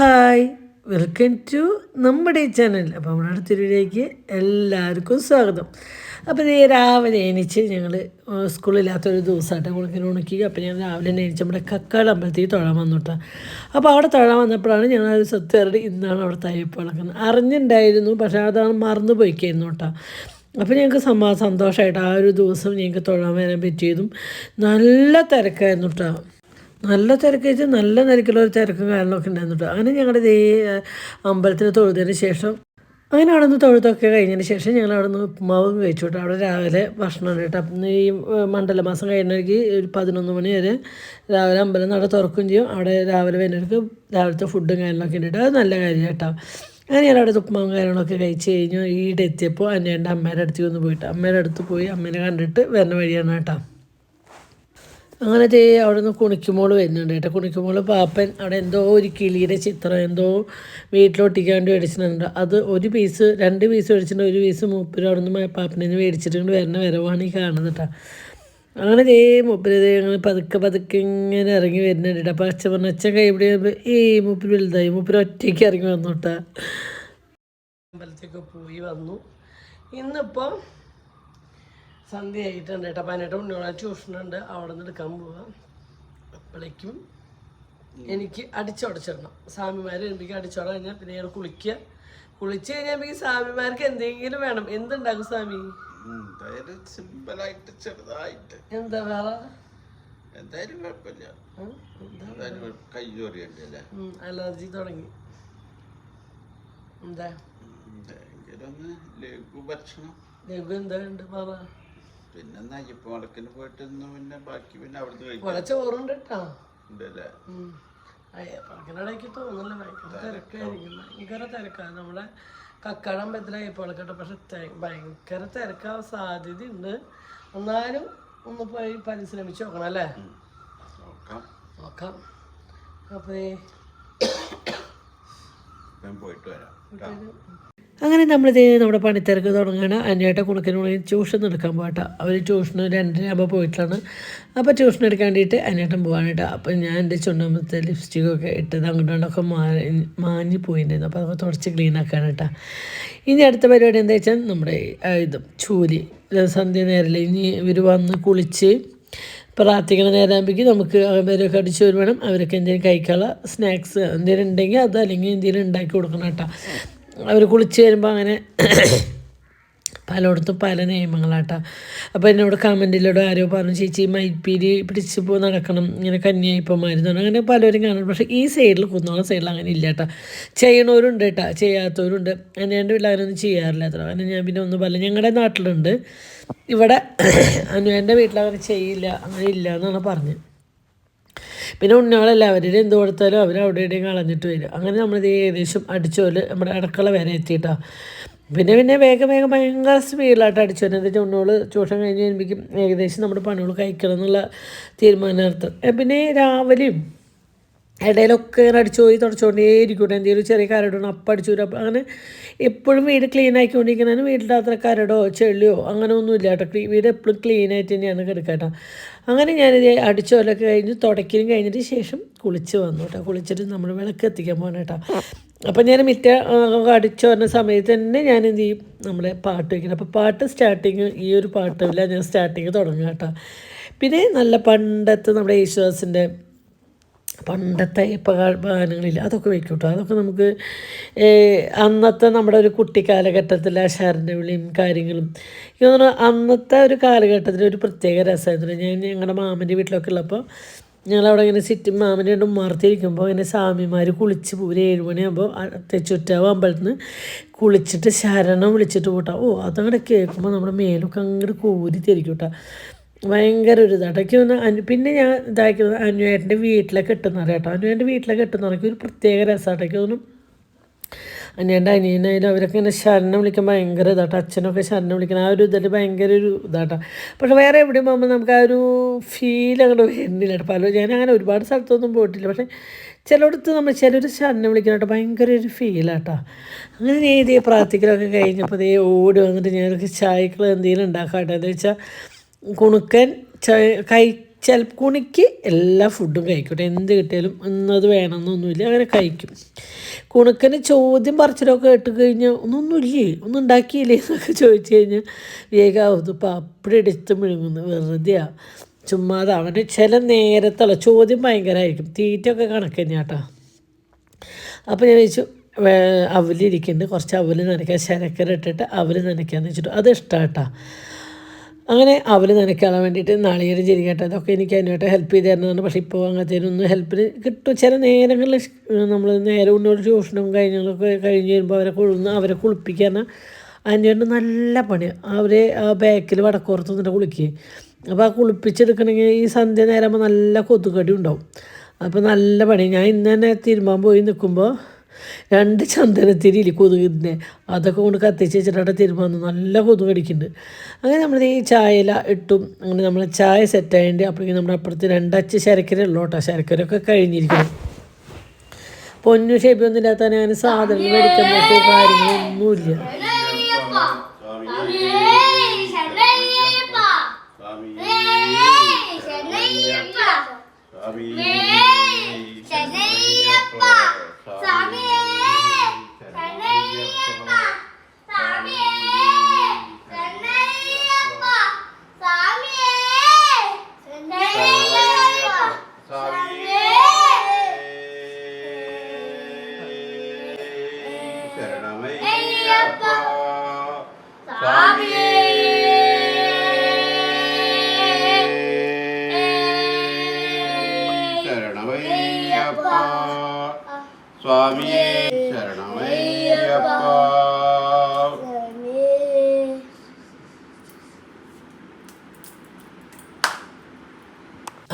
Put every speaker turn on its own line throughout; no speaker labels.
Hi welcome to നമ്മുടെ channel. അപ്പോൾ നമ്മുടെ അടുത്തൊരുവിലേക്ക് എല്ലാവർക്കും സ്വാഗതം. അപ്പോൾ ഇത് രാവിലെ എണീച്ച് ഞങ്ങൾ സ്കൂളില്ലാത്തൊരു ദിവസമായിട്ട് കുണക്കിന് ഉണക്കി അപ്പോൾ ഞങ്ങൾ രാവിലെ എണീച്ച് നമ്മുടെ കക്കാട് അമ്പലത്തിൽ തൊഴാൻ വന്നിട്ട് അപ്പോൾ അവിടെ തൊഴാൻ വന്നപ്പോഴാണ് ഞങ്ങൾ ഒരു സത്യം ഇന്നാണ് അവിടെ തയ്യപ്പ് വിളക്കുന്നത് അറിഞ്ഞിട്ടുണ്ടായിരുന്നു പക്ഷേ അതാണ് മറന്നു പോയിക്കായിരുന്നു കേട്ടോ. അപ്പോൾ ഞങ്ങൾക്ക് സമാ സന്തോഷമായിട്ട് ആ ഒരു ദിവസം ഞങ്ങൾക്ക് തൊഴാൻ വരാൻ പറ്റിയതും നല്ല തിരക്കായിരുന്നു കേട്ടോ. നല്ല തിരക്ക് വെച്ചാൽ നല്ല നിരക്കുള്ള ഒരു തിരക്കും കാര്യങ്ങളൊക്കെ ഉണ്ടായിരുന്നു അങ്ങനെ ഞങ്ങളുടെ ഈ അമ്പലത്തിന് തൊഴുതിന് ശേഷം അങ്ങനെ അവിടെ നിന്ന് തൊഴുത്തൊക്കെ കഴിഞ്ഞതിന് ശേഷം ഞങ്ങൾ അവിടെ നിന്ന് ഉപ്പുമാവും കഴിച്ചു കേട്ടോ. അവിടെ രാവിലെ ഭക്ഷണം കേട്ടോ. അപ്പം ഈ മണ്ഡലമാസം കഴിഞ്ഞിടയ്ക്ക് ഒരു പതിനൊന്ന് മണി വരെ രാവിലെ അമ്പലം നട തുറക്കുകയും ചെയ്യും. അവിടെ രാവിലെ വരുന്നവർക്ക് രാവിലത്തെ ഫുഡും കാര്യങ്ങളൊക്കെ ഉണ്ട് അത് നല്ല കാര്യം കേട്ടോ. അങ്ങനെ ഞാൻ അവിടെ ഉപ്പുമാവും കാര്യങ്ങളൊക്കെ കഴിച്ച് കഴിഞ്ഞു. ഈടെ എത്തിയപ്പോൾ അന്നേന്റെ അമ്മേന്റെ അടുത്ത് ഒന്ന് പോയിട്ട് അമ്മേടെ അടുത്ത് പോയി അമ്മേനെ കണ്ടിട്ട് വരുന്ന വഴിയാണ് കേട്ടോ. അങ്ങനെ ദേ അവിടെ നിന്ന് കുണിക്കുമോൾ വരുന്നുണ്ട് കേട്ടോ. കുണിക്കുമോൾ പാപ്പൻ അവിടെ എന്തോ ഒരു കിളിയുടെ ചിത്രം എന്തോ വീട്ടിലൊട്ടിക്കാണ്ട് മേടിച്ചിട്ടുണ്ട്. അത് ഒരു പീസ് രണ്ട് പീസ് മേടിച്ചിട്ടുണ്ട്. ഒരു പീസ് മൂപ്പര് അവിടെ നിന്ന് പാപ്പനെ മേടിച്ചിട്ടുണ്ട്. വരുന്ന വരവാണ് ഈ കാണുന്നത് കേട്ടോ. അങ്ങനെ ദേ മൂപ്പര് അങ്ങനെ പതുക്കെ പതുക്കെ ഇങ്ങനെ ഇറങ്ങി വരുന്നുണ്ട് അപ്പോൾ അച്ഛൻ പറഞ്ഞു അച്ഛൻ കൈപിടി ഈ മൂപ്പര് വലുതായി. മൂപ്പര് ഒറ്റയ്ക്ക് ഇറങ്ങി വന്നു കേട്ടോ അമ്പലത്തേക്ക് പോയി വന്നു. ഇന്നിപ്പോൾ സന്ധ്യ ആയിട്ടുണ്ട് കേട്ടോ. പതിനെട്ട് മണിയോളം ട്യൂഷനുണ്ട്. അവിടെ നിന്ന് എടുക്കാൻ പോവാം. അപ്പോഴേക്കും എനിക്ക് അടിച്ചുടച്ചിടണം. സ്വാമിമാർ എനിക്ക് അടിച്ചോട കഴിഞ്ഞാൽ പിന്നെ ഞാൻ കുളിക്കുക കുളിച്ച് കഴിഞ്ഞാൽ എനിക്ക് സ്വാമിമാർക്ക് എന്തെങ്കിലും വേണം. എന്തുണ്ടാകും സ്വാമി?
സിമ്പിളായിട്ട് ചെറുതായിട്ട്.
എന്താ വേറെ?
എന്തായാലും കുഴപ്പമില്ല.
അലർജി തുടങ്ങി. എന്താ?
ലഘു ഭക്ഷണം.
ലഘു എന്താ ഉണ്ട് പറ.
പിന്നെ നയ്യപ്പ് മുളക്കിന് പോയിട്ട് പിന്നെ ബാക്കി പിന്നെ അവിടുന്ന് കഴിക്കും
കുറെ ചോറുണ്ട് കേട്ടോ
ഉണ്ടല്ലേ?
അയ്യപ്പറക്കിനിടയ്ക്ക് തോന്നില്ല ഭയങ്കര തിരക്കായിരിക്കും. ഭയങ്കര തിരക്കാണ് നമ്മുടെ കക്കാടമ്പലത്തിലെ അയ്യപ്പളക്കട്ടെ പക്ഷെ തെ- ഭയങ്കര തിരക്കാവാൻ സാധ്യതയുണ്ട്. എന്നാലും ഒന്ന് പോയി പരിശ്രമിച്ച് നോക്കണം അല്ലേ?
നോക്കാം.
നോക്കാം. അപ്പോൾ
ഞാൻ പോയിട്ട് വരാം. ട്ടാ.
അങ്ങനെ നമ്മളിത് നമ്മുടെ പണിത്തിരക്ക് തുടങ്ങുകയാണ് അന്യേട്ട കുണക്കിനുള്ളിൽ ട്യൂഷൻ എടുക്കാൻ പോകട്ടെ. അവർ ട്യൂഷന് രണ്ടരയാകുമ്പോൾ പോയിട്ടാണ്. അപ്പോൾ ട്യൂഷൻ എടുക്കാൻ വേണ്ടിയിട്ട് അന്യേട്ടൻ പോകാൻ കേട്ടോ അപ്പോൾ ഞാൻ എന്റെ ചുണ്ടമ്പത്തെ ലിപ്സ്റ്റിക്കൊക്കെ ഇട്ടത് അങ്ങോട്ടൊക്കെ മാറി മാഞ്ഞ് പോയിട്ടുണ്ടായിരുന്നു അപ്പോൾ അതൊക്കെ തുടച്ച് ക്ലീൻ ആക്കാൻ കേട്ടോ ഇനി അടുത്ത പരിപാടി എന്താ വെച്ചാൽ നമ്മുടെ ഇതും ഇത് ചൂലി സന്ധ്യ നേരമില്ല ഇനി ഇവർ വന്ന് കുളിച്ച് പ്രാർത്ഥിക്കണ നേരമാകുമ്പോഴേക്കും നമുക്ക് അവരൊക്കെ അടിച്ചു വരുവേണം. അവരൊക്കെ എന്തെങ്കിലും കഴിക്കാനുള്ള സ്നാക്സ് എന്തെങ്കിലും ഉണ്ടെങ്കിൽ അത് അല്ലെങ്കിൽ എന്തെങ്കിലും ഉണ്ടാക്കി കൊടുക്കണം കേട്ടോ. അവർ കുളിച്ച് വരുമ്പോൾ അങ്ങനെ പലയിടത്തും പല നിയമങ്ങളാട്ടാ. അപ്പോൾ എന്നോട് കമന്റിലൂടെ ആരോ പറഞ്ഞു ചേച്ചി മൈപ്പീരി പിടിച്ച് പോ നടക്കണം. ഇങ്ങനെ കന്യായിപ്പന്മാരുന്നു അങ്ങനെ പലരും കാണും. പക്ഷേ ഈ സൈഡിൽ കുന്നോളം സൈഡിൽ അങ്ങനെ ഇല്ല കേട്ടോ ചെയ്യണവരുണ്ട് കേട്ടോ ചെയ്യാത്തവരുണ്ട്. അങ്ങനെ എന്റെ വീട്ടിൽ അങ്ങനെയൊന്നും ചെയ്യാറില്ല അത്ര. അങ്ങനെ ഞാൻ പിന്നെ ഒന്നും പറയില്ല. ഞങ്ങളുടെ നാട്ടിലുണ്ട്. ഇവിടെ അനു എന്റെ വീട്ടിൽ അങ്ങനെ ചെയ്യില്ല. അങ്ങനെ ഇല്ല എന്നാണ് പറഞ്ഞത്. പിന്നെ ഉണ്ണികളല്ല അവരുടെ എന്ത് കൊടുത്താലും അവർ അവിടെ ഇവിടെയും കളഞ്ഞിട്ട് വരും. അങ്ങനെ നമ്മളിത് ഏകദേശം അടിച്ചോൽ നമ്മുടെ അടുക്കള വരെ എത്തിയിട്ടാണ് പിന്നെ പിന്നെ വേഗം വേഗം ഭയങ്കര സ്പീഡിലായിട്ട് അടിച്ചു വരുന്നത് വെച്ചാൽ ഉണ്ണോൾ ട്യൂഷൻ കഴിഞ്ഞ് കഴിയുമ്പോഴേക്കും ഏകദേശം നമ്മുടെ പണികൾ കഴിക്കണം എന്നുള്ള തീരുമാനാർത്ഥം. പിന്നെ രാവിലെയും ഇടയിലൊക്കെ ഇങ്ങനെ അടിച്ചു പോയി തുടച്ചുകൊണ്ടേ ഇരിക്കൂട്ടെ എന്തെങ്കിലും ചെറിയ കരടോ അപ്പം അടിച്ചു വരും അപ്പം അങ്ങനെ എപ്പോഴും വീട് ക്ലീൻ ആക്കിക്കൊണ്ടിരിക്കുന്നതിന് വീട്ടിൽ അത്ര കരടോ ചെള്ളിയോ അങ്ങനെ ഒന്നും ഇല്ല കേട്ടോ വീട് എപ്പോഴും ക്ലീൻ ആയിട്ട് തന്നെയാണ് കിടക്കട്ടോ. അങ്ങനെ ഞാനിത് അടിച്ചോലൊക്കെ കഴിഞ്ഞ് തുടക്കലും കഴിഞ്ഞിട്ട് ശേഷം കുളിച്ച് വന്നു കേട്ടോ. കുളിച്ചിട്ട് നമ്മൾ വിളക്ക് എത്തിക്കാൻ പോകണം കേട്ടോ. അപ്പം ഞാൻ മിറ്റ അടിച്ചു വരുന്ന സമയത്ത് തന്നെ ഞാൻ എന്ത് ചെയ്യും? നമ്മളെ പാട്ട് വയ്ക്കണം അപ്പോൾ പാട്ട് സ്റ്റാർട്ടിങ് ഈ ഒരു പാട്ടില്ല ഞാൻ സ്റ്റാർട്ടിങ് തുടങ്ങുക കേട്ടോ. പിന്നെ നല്ല പണ്ടത്തെ നമ്മുടെ യേശുദാസിന്റെ പണ്ടത്തെ ഗാനങ്ങളില്ല അതൊക്കെ വെക്കും കേട്ടോ അതൊക്കെ നമുക്ക് അന്നത്തെ നമ്മുടെ ഒരു കുട്ടി കാലഘട്ടത്തിലെ ശരണ വിളിയും കാര്യങ്ങളും തോന്നുന്നു അന്നത്തെ ഒരു കാലഘട്ടത്തിൽ ഒരു പ്രത്യേക രസമായിരുന്നു. ഞാൻ ഞങ്ങളുടെ മാമന്റെ വീട്ടിലൊക്കെ ഉള്ളപ്പോൾ ഞങ്ങളവിടെ ഇങ്ങനെ സിറ്റി മാമന്റെ രണ്ട് ഉമ്മാർത്തിരിക്കുമ്പോൾ ഇങ്ങനെ സ്വാമിമാർ കുളിച്ച് ഒരു ഏഴ് മണിയാകുമ്പോൾ തെച്ചുറ്റാവ് അമ്പലത്തിൽ നിന്ന് കുളിച്ചിട്ട് ശരണം വിളിച്ചിട്ട് പോട്ടാ ഓ അതങ്ങോട്ട് കേൾക്കുമ്പോൾ നമ്മുടെ മേലൊക്കെ അങ്ങോട്ട് കോരി തിരിക്കും കേട്ടോ ഭയങ്കര ഒരു ഇതാണ് എനിക്ക് തോന്നുന്നു അനു പിന്നെ ഞാൻ ഇതാക്കുന്നത് അനുവേട്ടന്റെ വീട്ടിലൊക്കെ ഇട്ടുന്ന കേട്ടോ. അനുവേന്റെ വീട്ടിലൊക്കെ കെട്ടുന്ന ഒരു പ്രത്യേക രസമാണ് എനിക്ക് തോന്നുന്നു അനിയന്റെ അനിയനായാലും അവരൊക്കെ ഇങ്ങനെ ശരണം വിളിക്കാൻ ഭയങ്കര ഇതാട്ടോ അച്ഛനൊക്കെ ശരണം വിളിക്കണം ആ ഒരു ഇതിൽ ഭയങ്കര ഒരു ഇതാട്ടോ പക്ഷെ വേറെ എവിടെയും പോകുമ്പോൾ നമുക്ക് ആ ഒരു ഫീൽ അങ്ങോട്ട് വരുന്നില്ല കേട്ടോ. പല ഞാൻ അങ്ങനെ ഒരുപാട് സ്ഥലത്തൊന്നും പോയിട്ടില്ല. പക്ഷേ ചിലയിടത്ത് നമ്മൾ ചിലർ ശരണം വിളിക്കണം കേട്ടോ. ഭയങ്കര ഒരു ഫീലാട്ടോ അങ്ങനെ ഞാൻ ഇതേ പ്രാർത്ഥിക്കലൊക്കെ കഴിഞ്ഞപ്പോൾ ഇതേ ഓടി വന്നിട്ട് ഞാനൊക്കെ ചായക്കൾ എന്തെങ്കിലും ഉണ്ടാക്കാം കേട്ടോ. എന്താ വെച്ചാൽ കുണുക്കൻ കൈ ചില കുണിക്ക് എല്ലാ ഫുഡും കഴിക്കട്ടെ എന്ത് കിട്ടിയാലും ഇന്നത് വേണമെന്നൊന്നുമില്ല അങ്ങനെ കഴിക്കും. കുണുക്കന് ചോദ്യം പറിച്ചിലൊക്കെ കേട്ട് കഴിഞ്ഞാൽ ഒന്നൊന്നുമില്ലേ? ഒന്നും ഉണ്ടാക്കിയില്ലേ എന്നൊക്കെ ചോദിച്ചു കഴിഞ്ഞാൽ വേഗമാവും ഇപ്പം അപ്പടി എടുത്ത് മിഴുങ്ങുന്നു വെറുതെയാ. ചുമ്മാതെ. അവന് ചില നേരത്തുള്ള ചോദ്യം ഭയങ്കരമായിരിക്കും തീറ്റയൊക്കെ കണക്ക് തന്നെയാട്ടോ അപ്പോൾ ഞാൻ ചോദിച്ചു അവലിരിക്കുന്നുണ്ട് കുറച്ച് അവൽ നനയ്ക്കാൻ ശരക്കര ഇട്ടിട്ട് അവൽ നനയ്ക്കാന്ന് വെച്ചിട്ട് അത് ഇഷ്ടമാട്ടാ അങ്ങനെ അവർ നനയ്ക്കാൻ വേണ്ടിയിട്ട് നാളികേരം ചിരിക്കട്ടെ അതൊക്കെ എനിക്ക് അതിനായിട്ട് ഹെൽപ്പ് ചെയ്ത് തരുന്നതാണ് പക്ഷേ ഇപ്പോൾ അങ്ങനത്തേനൊന്നും ഹെൽപ്പിന് കിട്ടും. ചില നേരങ്ങളിൽ നമ്മൾ നേരെ ഉണ്ണോട് ട്യൂഷനും കഴിഞ്ഞൊക്കെ കഴിഞ്ഞ് വരുമ്പോൾ അവരെ കൊഴുന്ന് അവരെ കുളിപ്പിക്കാൻ അതിന്റെ നല്ല പണി അവരെ ആ ബാക്കിൽ വടക്കോർത്ത് നിന്നിട്ട് കുളിക്കുക അപ്പോൾ ആ കുളിപ്പിച്ചെടുക്കണമെങ്കിൽ ഈ സന്ധ്യ നേരമാകുമ്പോൾ നല്ല കൊതുകടി ഉണ്ടാവും. അപ്പോൾ നല്ല പണി. ഞാൻ ഇന്ന് തന്നെ തിരുമ്പാൻ പോയി നിൽക്കുമ്പോൾ രണ്ട് ചന്ദനത്തിരിയിൽ കൊതുകിന്റെ അതൊക്കെ കൊണ്ട് കത്തിച്ച് വെച്ചിട്ട് തിരുമ്പാന്ന് നല്ല കൊതുക് അടിക്കുന്നുണ്ട് അങ്ങനെ നമ്മൾ ഈ ചായയില ഇട്ടും അങ്ങനെ നമ്മൾ ചായ സെറ്റ് ആയതുകൊണ്ട് അപ്പോഴേക്കും നമ്മുടെ അപ്പുറത്ത് രണ്ടച്ച് ശരക്കര ഉള്ളൂ കേട്ടോ. ശരക്കരയൊക്കെ കഴിഞ്ഞിരിക്കണം പൊന്നു ഷേപ്പിയൊന്നും ഇല്ലാത്ത അങ്ങനെ സാധനങ്ങൾ മേടിക്കാൻ പറ്റിയ കാര്യങ്ങളൊന്നുമില്ല.
സ്വാമിയേ ശരണമയ്യപ്പ.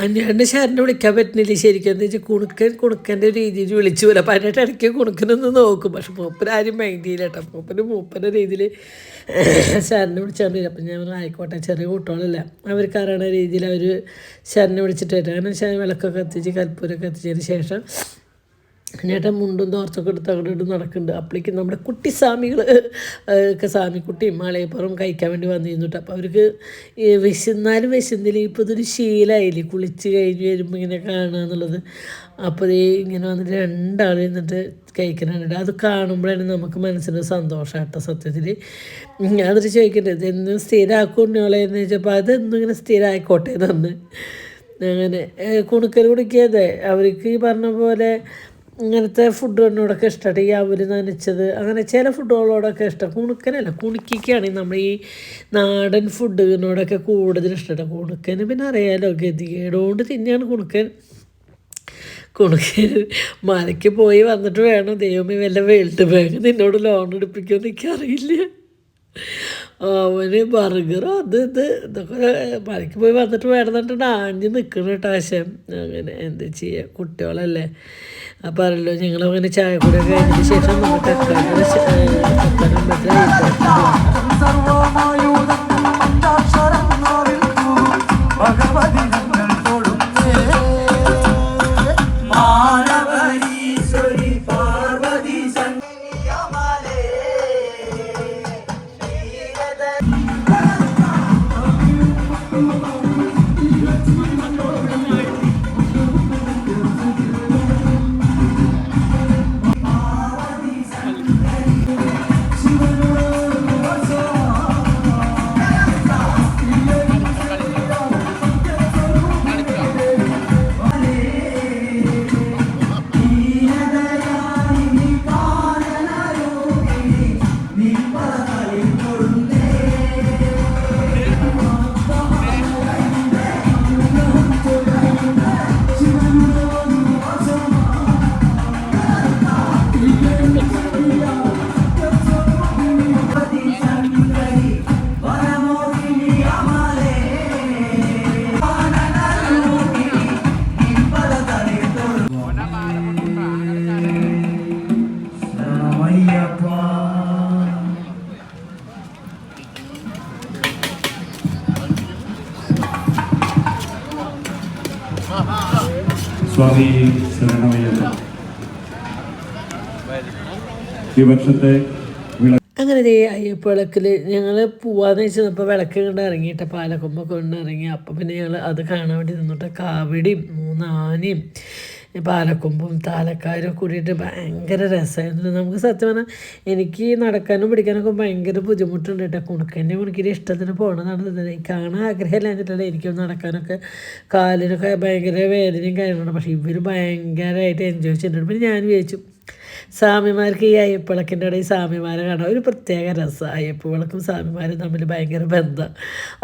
അന്യാണ്ട് ശരണ വിളിക്കാൻ പറ്റുന്നില്ല ശരിക്കും? എന്താ വെച്ചാൽ കുണുക്കൻ കുണുക്കന്റെ രീതിയിൽ വിളിച്ചു പോലെ. അപ്പം അതിനായിട്ട് ഇടയ്ക്ക് കുണുക്കനൊന്ന് നോക്കും. പക്ഷെ മൂപ്പൻ ആരും മൈൻഡ് ചെയ്യില്ല കേട്ടോ. മൂപ്പന് മൂപ്പന്റെ രീതിയിൽ ശരണ വിളിച്ചാൽ വരും അപ്പം ഞാൻ പറഞ്ഞു, ആയിക്കോട്ടെ ചെറിയ കുട്ടികളല്ല. അവർക്ക് അറിയണ രീതിയിൽ അവർ ശരണ വിളിച്ചിട്ട് വരും. അങ്ങനെ വിളക്കൊക്കെ എത്തിച്ച് കൽപ്പൂരൊക്കെ എത്തിച്ചതിന് ശേഷം എന്നിട്ട് മുണ്ടും തോർച്ചൊക്കെ എടുത്ത് അവിടെ ഇട്ട് നടക്കുന്നുണ്ട്. അപ്പോഴേക്കും നമ്മുടെ കുട്ടി സ്വാമികൾ ഒക്കെ സ്വാമിക്കുട്ടിയും മാളയപ്പുറം കഴിക്കാൻ വേണ്ടി വന്നിരുന്നു കേട്ടോ. അപ്പോൾ അവർക്ക് വിശന്നാലും വിശന്നില്ല. ഇപ്പോൾ ഇതൊരു ശീലമായില്ലേ കുളിച്ച് കഴിഞ്ഞ് വരുമ്പോൾ ഇങ്ങനെ കാണുക എന്നുള്ളത്. അപ്പോൾ ഇങ്ങനെ വന്നിട്ട് രണ്ടാൾ നിന്നിട്ട് കഴിക്കാനുണ്ട് അത് കാണുമ്പോഴാണ് നമുക്ക് മനസ്സിന് സന്തോഷം കേട്ടോ സത്യത്തിൽ ഞാനത് ചോദിക്കേണ്ടത് എന്നും സ്ഥിരമാക്കുണ്ണിയോളെ എന്ന് ചോദിച്ചപ്പോൾ അതെന്നും ഇങ്ങനെ സ്ഥിരമായിക്കോട്ടെ എന്ന് അങ്ങനെ കുണുക്കൽ കുടിക്കാതെ അവർക്ക് ഈ പറഞ്ഞ പോലെ ഇങ്ങനത്തെ ഫുഡുകളോടൊക്കെ ഇഷ്ടമാണ് ഈ അവർ നനച്ചത്. അങ്ങനെ ചില ഫുഡുകളോടൊക്കെ ഇഷ്ടം. കുണുക്കനല്ല കുണുക്കിക്കാണ് നമ്മൾ ഈ നാടൻ ഫുഡിനോടൊക്കെ കൂടുതൽ ഇഷ്ടമാണ് കുണുക്കന് പിന്നെ അറിയാലോ ഗതികേടുകൊണ്ട് തന്നെയാണ് കുണുക്കൻ. കുണുക്കൻ മലയ്ക്ക് പോയി വന്നിട്ട് വേണം ദൈവമേ വല്ല വേൾഡ് ബാങ്ക് നിന്നോട് ലോൺ എടുപ്പിക്കുമെന്ന് എനിക്കറിയില്ല. അവന് ബർഗർ അത് ഇത് ഇതൊക്കെ പണിക്ക് പോയി വന്നിട്ട് വേണമെന്നിട്ട് ആഞ്ഞ് നിൽക്കണം കേട്ടോ അങ്ങനെ എന്ത് ചെയ്യുക കുട്ടികളല്ലേ. അപ്പം അറിയല്ലോ ഞങ്ങളങ്ങനെ ചായ കൂടെ കഴിഞ്ഞതിന് ശേഷം നമുക്ക് കക്കാട്
സർവമായുധങ്ങൾ
ശരണമയ്യപ്പ ഈ
അങ്ങനെ ദേ അയ്യപ്പ വിളക്കിൽ ഞങ്ങൾ പോവാന്ന് വെച്ചപ്പോൾ വിളക്ക് കൊണ്ട് ഇറങ്ങിയിട്ട് പാലക്കൊമ്പൊക്കെ കൊണ്ട് ഇറങ്ങി. അപ്പം പിന്നെ ഞങ്ങൾ അത് കാണാൻ വേണ്ടി നിന്നിട്ട് കാവടിയും മൂന്ന് ആനയും പാലക്കൊമ്പും താലക്കാരും കൂടിയിട്ട് ഭയങ്കര രസമായിരുന്നു. നമുക്ക് സത്യം പറഞ്ഞാൽ എനിക്ക് നടക്കാനും പിടിക്കാനൊക്കെ ഭയങ്കര ബുദ്ധിമുട്ടുണ്ട് കേട്ടോ. കുണുക്കന്റെ കുണുക്കിന്റെ ഇഷ്ടത്തിന് എനിക്ക് കാണാൻ ആഗ്രഹമില്ല എന്നിട്ടല്ല എനിക്ക് നടക്കാനൊക്കെ കാലിനൊക്കെ ഭയങ്കര വേദനയും കാര്യങ്ങളുണ്ട് പക്ഷേ ഇവർ ഭയങ്കരമായിട്ട് എൻജോയ് ചെയ്തിട്ടുണ്ട്. പിന്നെ ഞാൻ വിചാരിച്ചു സ്വാമിമാർക്ക് ഈ അയ്യപ്പിളക്കിന്റെ ഇടയിൽ സ്വാമിമാരെ കാണാൻ ഒരു പ്രത്യേക രസമാണ് അയ്യപ്പ വിളക്കും സ്വാമിമാരും തമ്മിൽ ഭയങ്കര ബന്ധം.